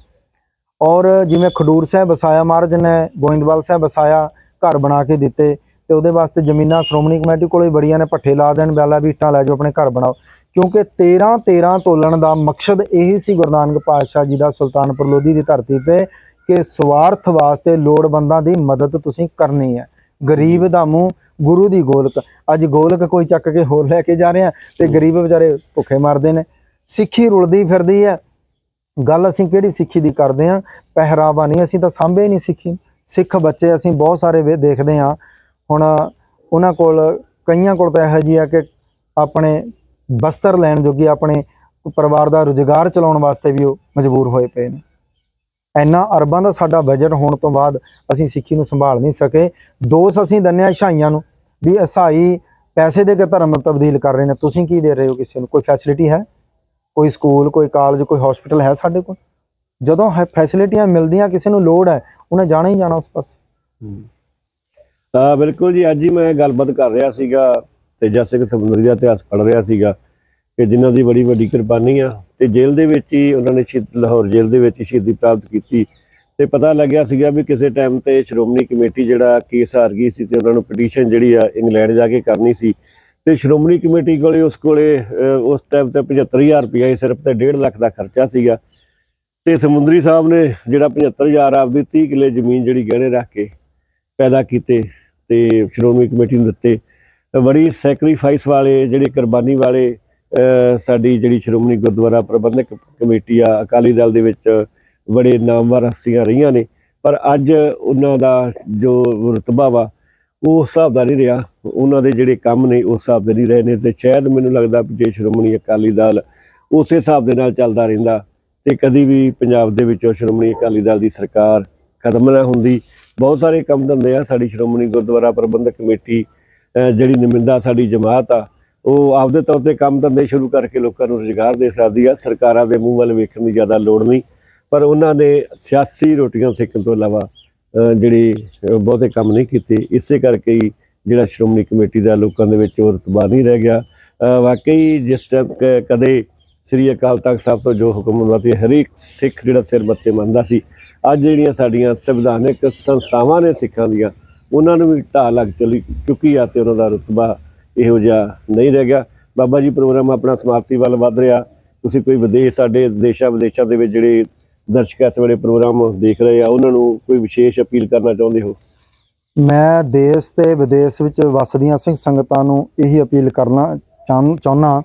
ਔਰ ਜਿਵੇਂ ਖਡੂਰ ਸਾਹਿਬ ਵਸਾਇਆ, ਮਹਾਰਾਜ ਨੇ ਗੋਇੰਦਵਾਲ ਸਾਹਿਬ ਵਸਾਇਆ, ਘਰ ਬਣਾ ਕੇ ਦਿੱਤੇ, ਤੇ ਉਹਦੇ ਵਾਸਤੇ ਜ਼ਮੀਨਾਂ ਸ਼੍ਰੋਮਣੀ ਕਮੇਟੀ ਕੋਲੇ ਬੜੀਆਂ ਨੇ ਪੱਠੇ ਲਾ ਦੇਣ, ਬੈਲਾ ਵੀ ਇੱਟਾਂ ਲੈ ਜਾਓ, ਆਪਣੇ ਘਰ ਬਣਾਓ। ਕਿਉਂਕਿ 13 13 ਤੋਲਣ ਦਾ ਮਕਸਦ ਇਹੀ ਸੀ ਗੁਰੂ ਨਾਨਕ ਪਾਤਸ਼ਾਹ ਜੀ ਦਾ ਸੁਲਤਾਨਪੁਰ ਲੋਧੀ ਦੀ ਧਰਤੀ ਤੇ, ਕਿ ਸਵਾਰਥ ਵਾਸਤੇ ਲੋੜਵੰਦਾਂ ਦੀ ਮਦਦ ਤੁਸੀਂ ਕਰਨੀ ਹੈ। ਗਰੀਬ ਦਾ ਮੂੰਹ ਗੁਰੂ ਦੀ ਗੋਲਕ। ਅੱਜ ਗੋਲਕ ਕੋਈ ਚੱਕ ਕੇ ਹੋਰ ਲੈ ਕੇ ਜਾ ਰਿਹਾ ਆ ਤੇ ਗਰੀਬ ਵਿਚਾਰੇ ਭੁੱਖੇ ਮਰਦੇ ਨੇ। ਸਿੱਖੀ ਰੁਲਦੀ ਫਿਰਦੀ ਹੈ। ਗੱਲ ਅਸੀਂ ਕਿਹੜੀ ਸਿੱਖੀ ਦੀ ਕਰਦੇ ਆ ਪਹਿਰਾਵਾ ਨਹੀਂ, ਅਸੀਂ ਤਾਂ ਸਾਂਭੇ ਨਹੀਂ ਸਿੱਖੀ। ਸਿੱਖ ਬੱਚੇ ਅਸੀਂ ਬਹੁਤ ਸਾਰੇ ਵੇ ਦੇਖਦੇ ਆ ਹੁਣ ਉਹਨਾਂ ਕੋਲ, ਕਈਆਂ ਕੋਲ ਤਾਂ ਇਹੋ ਜਿਹੀ ਆ ਕਿ ਆਪਣੇ ਬਸਤਰ ਲੈਣ ਜੋਗੀ ਆਪਣੇ ਪਰਿਵਾਰ ਦਾ ਰੁਜ਼ਗਾਰ ਚਲਾਉਣ ਵਾਸਤੇ ਵੀ ਉਹ ਮਜਬੂਰ ਹੋਏ ਪਏ ਨੇ। ਇੰਨਾ ਅਰਬਾਂ ਦਾ ਸਾਡਾ ਬਜਟ ਹੋਣ ਤੋਂ ਬਾਅਦ ਅਸੀਂ ਸਿੱਖੀ ਨੂੰ ਸੰਭਾਲ ਨਹੀਂ ਸਕੇ। ਦੋਸ਼ ਅਸੀਂ ਦੰਨਿਆ ਈਸਾਈਆਂ ਨੂੰ ਵੀ ਇਸਾਈ ਪੈਸੇ ਦੇ ਕੇ ਧਰਮ ਤਬਦੀਲ ਕਰ ਰਹੇ ਨੇ। ਤੁਸੀਂ ਕੀ ਦੇ ਰਹੇ ਹੋ ਕਿਸੇ ਨੂੰ? ਕੋਈ ਫੈਸਿਲਿਟੀ ਹੈ? ਕੋਈ ਸਕੂਲ, ਕੋਈ ਕਾਲਜ, ਕੋਈ ਹਸਪੀਟਲ ਹੈ ਸਾਡੇ ਕੋਲ। ਜਦੋਂ ਫੈਸਿਲਿਟੀਆਂ ਮਿਲਦੀਆਂ, ਕਿਸੇ ਨੂੰ ਲੋੜ ਹੈ, ਉਹਨੇ ਜਾਣਾ ਹੀ ਜਾਣਾ ਉਸ ਪਾਸੇ। ਤਾਂ ਬਿਲਕੁਲ ਜੀ, ਅੱਜ ਹੀ ਮੈਂ ਗੱਲਬਾਤ ਕਰ ਰਿਹਾ ਸੀਗਾ ਤੇਜਾ ਸਿੰਘ ਸਮੁੰਦਰੀ ਦਾ ਇਤਿਹਾਸ ਪੜ੍ਹ ਰਿਹਾ ਸੀਗਾ ਕਿ ਜਿਨ੍ਹਾਂ ਦੀ ਬੜੀ ਵੱਡੀ ਕੁਰਬਾਨੀ ਆ ਤੇ ਜੇਲ੍ਹ ਦੇ ਵਿੱਚ ਹੀ ਉਹਨਾਂ ਨੇ ਸ਼ਹੀਦ, ਲਾਹੌਰ ਜੇਲ੍ਹ ਦੇ ਵਿੱਚ ਹੀ ਸ਼ਹੀਦੀ ਪ੍ਰਾਪਤ ਕੀਤੀ ਤੇ ਪਤਾ ਲੱਗਿਆ ਸੀਗਾ ਵੀ ਕਿਸੇ ਟਾਈਮ ਤੇ ਸ਼੍ਰੋਮਣੀ ਕਮੇਟੀ ਜਿਹੜਾ ਕੇਸ ਹਾਰ ਗਈ ਸੀ ਤੇ ਉਹਨਾਂ ਨੂੰ ਪਟੀਸ਼ਨ ਜਿਹੜੀ ਆ ਇੰਗਲੈਂਡ ਜਾ ਕੇ ਕਰਨੀ ਸੀ ਤੇ ਸ਼੍ਰੋਮਣੀ ਕਮੇਟੀ ਕੋਲੇ ਉਸ ਕੋਲੇ ਉਸ ਟਾਈਮ ਤੇ 75000 ਰੁਪਇਆ ਹੀ ਸਿਰਫ ਤੇ 1.5 ਲੱਖ ਦਾ ਖਰਚਾ ਸੀਗਾ। ਤੇ ਸਮੁੰਦਰੀ ਸਾਹਿਬ ਨੇ ਜਿਹੜਾ 75000 ਆਪਦੀ 30 ਕਿੱਲੇ ਜ਼ਮੀਨ ਜਿਹੜੀ ਗਹਿਣੇ ਰੱਖ ਕੇ ਪੈਦਾ ਕੀਤੇ ਤੇ ਸ਼੍ਰੋਮਣੀ ਕਮੇਟੀ ਨੂੰ ਦਿੱਤੇ। ਬੜੀ ਸੈਕਰੀਫਾਈਸ ਵਾਲੇ, ਜਿਹੜੇ ਕੁਰਬਾਨੀ ਵਾਲੇ ਸਾਡੀ ਜਿਹੜੀ ਸ਼੍ਰੋਮਣੀ ਗੁਰਦੁਆਰਾ ਪ੍ਰਬੰਧਕ ਕਮੇਟੀ ਆ, ਅਕਾਲੀ ਦਲ ਦੇ ਵਿੱਚ ਬੜੇ ਨਾਮਵਰ ਹਸਤੀਆਂ ਰਹੀਆਂ ਨੇ। ਪਰ ਅੱਜ ਉਹਨਾਂ ਦਾ ਜੋ ਰਤਬਾ ਵਾ ਉਹ ਉਸ ਹਿਸਾਬ ਦਾ ਨਹੀਂ ਰਿਹਾ। ਉਹਨਾਂ ਦੇ ਜਿਹੜੇ ਕੰਮ ਨੇ, ਉਸ ਹਿਸਾਬ ਦੇ ਨਹੀਂ ਰਹੇ ਨੇ ਤੇ ਸ਼ਾਇਦ ਮੈਨੂੰ ਲੱਗਦਾ ਵੀ ਜੇ ਸ਼੍ਰੋਮਣੀ ਅਕਾਲੀ ਦਲ ਉਸੇ ਹਿਸਾਬ ਦੇ ਨਾਲ ਚੱਲਦਾ ਰਹਿੰਦਾ ਤੇ ਕਦੀ ਵੀ ਪੰਜਾਬ ਦੇ ਵਿੱਚੋਂ ਸ਼੍ਰੋਮਣੀ ਅਕਾਲੀ ਦਲ ਦੀ ਸਰਕਾਰ ਖਤਮ ਨਾ ਹੁੰਦੀ। ਬਹੁਤ ਸਾਰੇ ਕੰਮ ਧੰਦੇ ਆ। ਸਾਡੀ ਸ਼੍ਰੋਮਣੀ ਗੁਰਦੁਆਰਾ ਪ੍ਰਬੰਧਕ ਕਮੇਟੀ ਜਿਹੜੀ ਨਿਮਿੰਦਾ ਸਾਡੀ ਜਮਾਤ ਆ, ਉਹ ਆਪਦੇ ਤੌਰ ਤੇ ਕੰਮ ਧੰਦੇ ਸ਼ੁਰੂ ਕਰਕੇ ਲੋਕਾਂ ਨੂੰ ਰੁਜ਼ਗਾਰ ਦੇ ਸਕਦੀ ਆ। ਸਰਕਾਰਾਂ ਦੇ ਮੂੰਹ ਵੱਲ ਵੇਖਣ ਦੀ ਜ਼ਿਆਦਾ ਲੋੜ ਨਹੀਂ। ਪਰ ਉਹਨਾਂ ਨੇ ਸਿਆਸੀ ਰੋਟੀਆਂ ਸੇਕਣ ਤੋਂ ਇਲਾਵਾ ਜਿਹੜੀ ਬਹੁਤੇ ਕੰਮ ਨਹੀਂ ਕੀਤੇ, ਇਸੇ ਕਰਕੇ ਹੀ ਜਿਹੜਾ ਸ਼੍ਰੋਮਣੀ ਕਮੇਟੀ ਦਾ ਲੋਕਾਂ ਦੇ ਵਿੱਚ ਉਹ ਰਤਬਾ ਨਹੀਂ ਰਹਿ ਗਿਆ। ਵਾਕਈ ਜਿਸ ਟਾਈਮ ਕ- ਕਦੇ ਸ੍ਰੀ ਅਕਾਲ ਤਖਤ ਸਾਹਿਬ ਤੋਂ ਜੋ ਹੁਕਮ ਹੁੰਦਾ ਸੀ, ਹਰੇਕ ਸਿੱਖ ਜਿਹੜਾ ਸਿਰ ਮੱਥੇ ਮੰਨਦਾ ਸੀ, ਅੱਜ ਜਿਹੜੀਆਂ ਸਾਡੀਆਂ ਸੰਵਿਧਾਨਕ ਸੰਸਥਾਵਾਂ ਨੇ ਸਿੱਖਾਂ ਦੀਆਂ, ਉਹਨਾਂ ਨੂੰ ਵੀ ਢਾਹ ਲੱਗ ਚਲੀ, ਚੁੱਕੀ ਆ ਤੇ ਉਹਨਾਂ ਦਾ ਰਤਬਾ ਇਹੋ ਜਿਹਾ ਨਹੀਂ ਰਹਿ ਗਿਆ। ਬਾਬਾ ਜੀ ਪ੍ਰੋਗਰਾਮ ਆਪਣਾ ਸਮਾਪਤੀ ਵੱਲ ਵੱਧ ਰਿਹਾ। ਤੁਸੀਂ ਕੋਈ ਵਿਦੇਸ਼, ਸਾਡੇ ਦੇਸ਼ਾਂ ਵਿਦੇਸ਼ਾਂ ਦੇ ਵਿੱਚ ਜਿਹੜੇ ਦਰਸ਼ਕ ਇਸ ਵੇਲੇ ਪ੍ਰੋਗਰਾਮ ਦੇਖ ਰਹੇ ਆ, ਉਹਨਾਂ ਨੂੰ ਕੋਈ ਵਿਸ਼ੇਸ਼ ਅਪੀਲ ਕਰਨਾ ਚਾਹੁੰਦੇ ਹੋ? ਮੈਂ ਦੇਸ਼ ਤੇ ਵਿਦੇਸ਼ ਵਿੱਚ ਵਸਦੀਆਂ ਸਿੰਘ ਸੰਗਤਾਂ ਨੂੰ ਇਹੀ ਅਪੀਲ ਕਰਨਾ ਚਾਹੁੰ- ਚਾਹੁੰਦਾ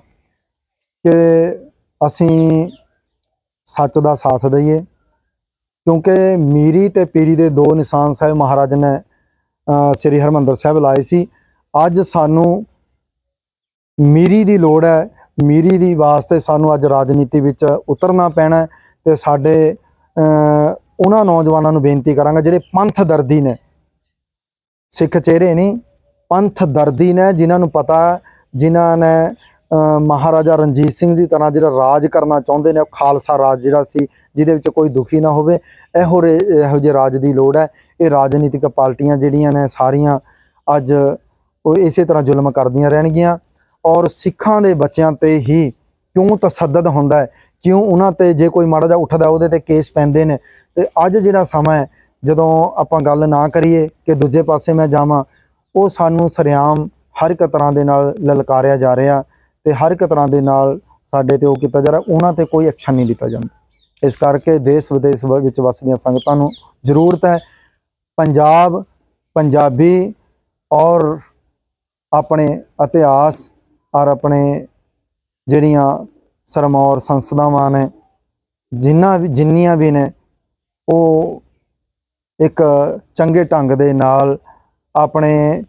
ਕਿ ਅਸੀਂ ਸੱਚ ਦਾ ਸਾਥ ਦਈਏ, ਕਿਉਂਕਿ ਮੀਰੀ ਤੇ ਪੀਰੀ ਦੇ ਦੋ ਨਿਸ਼ਾਨ ਸਾਹਿਬ ਮਹਾਰਾਜ ਨੇ ਸ੍ਰੀ ਹਰਮੰਦਰ ਸਾਹਿਬ ਲਾਏ ਸੀ। ਅੱਜ ਸਾਨੂੰ ਮੀਰੀ ਦੀ ਲੋੜ ਹੈ, ਮੀਰੀ ਦੀ ਵਾਸਤੇ ਸਾਨੂੰ ਅੱਜ ਰਾਜਨੀਤੀ ਵਿੱਚ ਉਤਰਨਾ ਪੈਣਾ ਤੇ ਸਾਡੇ ਉਹਨਾਂ ਨੌਜਵਾਨਾਂ ਨੂੰ ਬੇਨਤੀ ਕਰਾਂਗਾ, ਜਿਹੜੇ ਪੰਥ ਦਰਦੀ ਨੇ, ਸਿੱਖ ਚਿਹਰੇ ਨਹੀਂ, ਪੰਥ ਦਰਦੀ ਨੇ, ਜਿਨ੍ਹਾਂ ਨੂੰ ਪਤਾ, ਜਿਨ੍ਹਾਂ ਨੇ ਮਹਾਰਾਜਾ ਰਣਜੀਤ ਸਿੰਘ ਦੀ ਤਰ੍ਹਾਂ ਜਿਹੜਾ ਰਾਜ ਕਰਨਾ ਚਾਹੁੰਦੇ ਨੇ, ਉਹ ਖਾਲਸਾ ਰਾਜ ਜਿਹੜਾ ਸੀ, ਜਿਹਦੇ ਵਿੱਚ ਕੋਈ ਦੁਖੀ ਨਾ ਹੋਵੇ, ਇਹੋ ਰੇ- ਇਹੋ ਜਿਹੇ ਰਾਜ ਦੀ ਲੋੜ ਹੈ। ਇਹ ਰਾਜਨੀਤਿਕ ਪਾਰਟੀਆਂ ਜਿਹੜੀਆਂ ਨੇ, ਸਾਰੀਆਂ ਅੱਜ ਉਹ ਇਸੇ ਤਰ੍ਹਾਂ ਜ਼ੁਲਮ ਕਰਦੀਆਂ ਰਹਿਣਗੀਆਂ ਔਰ ਸਿੱਖਾਂ ਦੇ ਬੱਚਿਆਂ ਤੇ ਹੀ ਕਿਉਂ ਤਸੱਦਦ ਹੁੰਦਾ ਹੈ? ਕਿਉਂ ਉਹਨਾਂ ਤੇ ਜੇ ਕੋਈ ਮਾੜਾ ਜਿਹਾ ਉੱਠਦਾ ਉਹਦੇ ਤੇ ਕੇਸ ਪੈਂਦੇ ਨੇ? ਤੇ ਅੱਜ ਜਿਹੜਾ ਸਮਾਂ ਹੈ, ਜਦੋਂ ਆਪਾਂ ਗੱਲ ਨਾ ਕਰੀਏ ਕਿ ਦੂਜੇ ਪਾਸੇ ਮੈਂ ਜਾਵਾਂ, ਉਹ ਸਾਨੂੰ ਸਰਿਆਮ ਹਰ ਇੱਕ ਤਰ੍ਹਾਂ ਦੇ ਨਾਲ ਲਲਕਾਰਿਆ ਜਾ ਰਿਹਾ ਤੇ ਹਰ ਇੱਕ ਤਰ੍ਹਾਂ ਦੇ ਨਾਲ ਸਾਡੇ ਤੇ ਉਹ ਕੀਤਾ ਜਾ ਰਿਹਾ, ਉਹਨਾਂ ਤੇ ਕੋਈ ਐਕਸ਼ਨ ਨਹੀਂ ਲਿੱਤਾ ਜਾਂਦਾ। ਇਸ ਕਰਕੇ ਦੇਸ਼ ਵਿਦੇਸ਼ ਵ- ਵਿੱਚ ਵਸਦੀਆਂ ਸੰਗਤਾਂ ਨੂੰ ਜ਼ਰੂਰਤ ਹੈ, ਪੰਜਾਬ, ਪੰਜਾਬੀ ਔਰ ਆਪਣੇ ਇਤਿਹਾਸ ਔਰ ਆਪਣੇ ਜਿਹੜੀਆਂ ਸਰਮੌਰ ਸੰਸਥਾਵਾਂ ਨੇ ਜਿਨ੍ਹਾਂ ਵੀ, ਜਿੰਨੀਆਂ ਵੀ ਨੇ, ਉਹ ਇੱਕ ਚੰਗੇ ਢੰਗ ਦੇ ਨਾਲ ਆਪਣੇ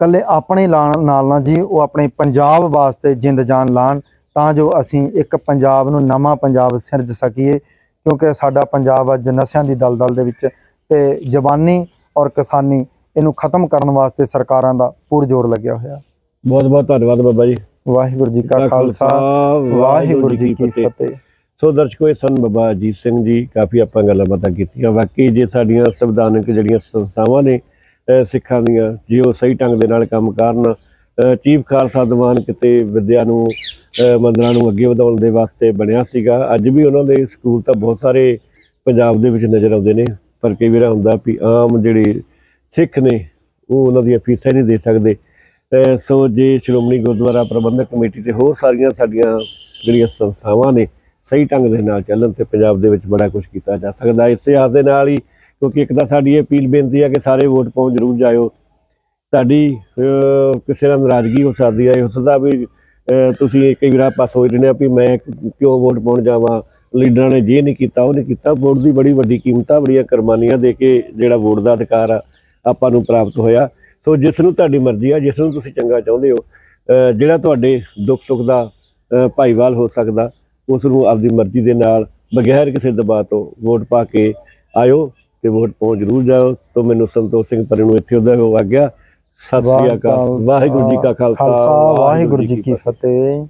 ਕੱਲੇ ਆਪਣੇ ਲਾਣ ਨਾਲ ਨਾ ਜੀ, ਉਹ ਆਪਣੇ ਪੰਜਾਬ ਵਾਸਤੇ ਜਿੰਦ ਜਾਨ ਲਾਣ, ਤਾਂ ਜੋ ਅਸੀਂ ਇੱਕ ਪੰਜਾਬ ਨੂੰ ਨਵਾਂ ਪੰਜਾਬ ਸਿਰਜ ਸਕੀਏ, ਕਿਉਂਕਿ ਸਾਡਾ ਪੰਜਾਬ ਅੱਜ ਨਸ਼ਿਆਂ ਦੀ ਦਲਦਲ ਦੇ ਵਿੱਚ ਤੇ ਜਵਾਨੀ ਔਰ ਕਿਸਾਨੀ ਇਹਨੂੰ ਖਤਮ ਕਰਨ ਵਾਸਤੇ ਸਰਕਾਰਾਂ ਦਾ ਪੂਰ ਜ਼ੋਰ ਲੱਗਿਆ ਹੋਇਆ। ਬਹੁਤ ਬਹੁਤ ਧੰਨਵਾਦ ਬਾਬਾ ਜੀ। ਵਾਹਿਗੁਰੂ ਜੀ ਕਾ ਖਾਲਸਾ ਵਾਹਿਗੁਰੂ ਜੀ ਕੀ ਫਤਿਹ। ਸੋ ਦਰਸ਼ਕੋ ਇਹ ਸਨ ਬਾਬਾ ਅਜੀਤ ਸਿੰਘ ਜੀ ਕਾਫੀ ਆਪਾਂ ਗੱਲਾਂ ਬਾਤਾਂ ਕੀਤੀਆਂ। ਵਾਕਈ ਜੇ ਸਾਡੀਆਂ ਸੰਵਿਧਾਨਕ ਜਿਹੜੀਆਂ ਸੰਸਥਾਵਾਂ ਨੇ ਸਿੱਖਾਂ ਦੀਆਂ ਜੇ ਉਹ ਸਹੀ ਢੰਗ ਦੇ ਨਾਲ ਕੰਮ ਕਰਨ ਚੀਫ ਖਾਲਸਾ ਦੀਵਾਨ ਕਿਤੇ ਵਿਦਿਆ ਨੂੰ ਮੰਦਰਾਂ ਨੂੰ ਅੱਗੇ ਵਧਾਉਣ ਦੇ ਵਾਸਤੇ ਬਣਿਆ ਸੀਗਾ। ਅੱਜ ਵੀ ਉਹਨਾਂ ਦੇ ਸਕੂਲ ਤਾਂ ਬਹੁਤ ਸਾਰੇ ਪੰਜਾਬ ਦੇ ਵਿੱਚ ਨਜ਼ਰ ਆਉਂਦੇ ਨੇ ਪਰ ਕਈ ਵਾਰ ਹੁੰਦਾ ਵੀ ਆਮ ਜਿਹੜੇ ਸਿੱਖ ਨੇ ਉਹ ਉਹਨਾਂ ਦੀਆਂ ਫੀਸਾਂ ਨਹੀਂ ਦੇ ਸਕਦੇ। ਅਹ ਸੋ ਜੇ, ਸ਼੍ਰੋਮਣੀ ਗੁਰਦੁਆਰਾ ਪ੍ਰਬੰਧਕ ਕਮੇਟੀ ਤੇ ਹੋਰ ਸਾਰੀਆਂ ਸਾਡੀਆਂ ਜਿਹੜੀਆਂ ਸੰਸਥਾਵਾਂ ਨੇ, ਸਹੀ ਢੰਗ ਦੇ ਨਾਲ ਚੱਲਣ ਤੇ ਪੰਜਾਬ ਦੇ ਵਿੱਚ ਬੜਾ ਕੁਝ ਕੀਤਾ ਜਾ ਸਕਦਾ ਇਸੇ ਆਸ ਦੇ ਨਾਲ ਹੀ, ਕਿਉਂਕਿ ਇੱਕ ਤਾਂ ਸਾਡੀ ਇਹ ਅਪੀਲ ਬੇਨਤੀ ਹੈ ਕਿ ਸਾਰੇ ਵੋਟ ਪਾਉਣ ਜ਼ਰੂਰ ਜਾਇਓ। ਤੁਹਾਡੀ ਕਿਸੇ ਨਾਲ ਨਾਰਾਜ਼ਗੀ ਹੋ ਸਕਦੀ ਹੈ ਹੋ ਸਕਦਾ ਵੀ ਤੁਸੀਂ ਕਈ ਵਾਰ ਆਪਾਂ ਸੋਚ ਰਹੇ ਆ ਵੀ ਮੈਂ ਕਿਉਂ ਵੋਟ ਪਾਉਣ ਜਾਵਾਂ? ਲੀਡਰਾਂ ਨੇ ਜੇ ਨਹੀਂ ਕੀਤਾ, ਉਹ ਨਹੀਂ ਕੀਤਾ। ਵੋਟ ਦੀ ਬੜੀ ਵੱਡੀ ਕੀਮਤ ਆ ਬੜੀਆਂ ਕੁਰਬਾਨੀਆਂ ਦੇ ਕੇ ਜਿਹੜਾ ਵੋਟ ਦਾ ਅਧਿਕਾਰ ਆ, ਆਪਾਂ ਨੂੰ ਪ੍ਰਾਪਤ ਹੋਇਆ। ਸੋ ਜਿਸ ਨੂੰ ਤੁਹਾਡੀ ਮਰਜ਼ੀ ਆ ਜਿਸ ਨੂੰ ਤੁਸੀਂ ਚੰਗਾ ਚਾਹੁੰਦੇ ਹੋ ਜਿਹੜਾ ਤੁਹਾਡੇ ਦੁੱਖ ਸੁੱਖ ਦਾ ਭਾਈਵਾਲ ਹੋ ਸਕਦਾ ਉਸ ਨੂੰ ਆਪਦੀ ਮਰਜ਼ੀ ਦੇ ਨਾਲ ਬਗੈਰ ਕਿਸੇ ਦਬਾਅ ਤੋਂ ਵੋਟ ਪਾ ਕੇ ਆਇਓ ਤੇ ਵੋਟ ਪਾਉਣ ਜ਼ਰੂਰ ਜਾਓ ਸੋ ਮੈਨੂੰ ਸੰਤੋਖ ਸਿੰਘ ਪਰੇ ਨੂੰ ਇੱਥੇ ਉਹਦਾ ਹੋ ਆ ਗਿਆ ਸਤਿ ਸ੍ਰੀ ਅਕਾਲ। ਵਾਹਿਗੁਰੂ ਜੀ ਕਾ ਖਾਲਸਾ। ਵਾਹਿਗੁਰੂ ਜੀ ਕੀ ਫਤਿਹ।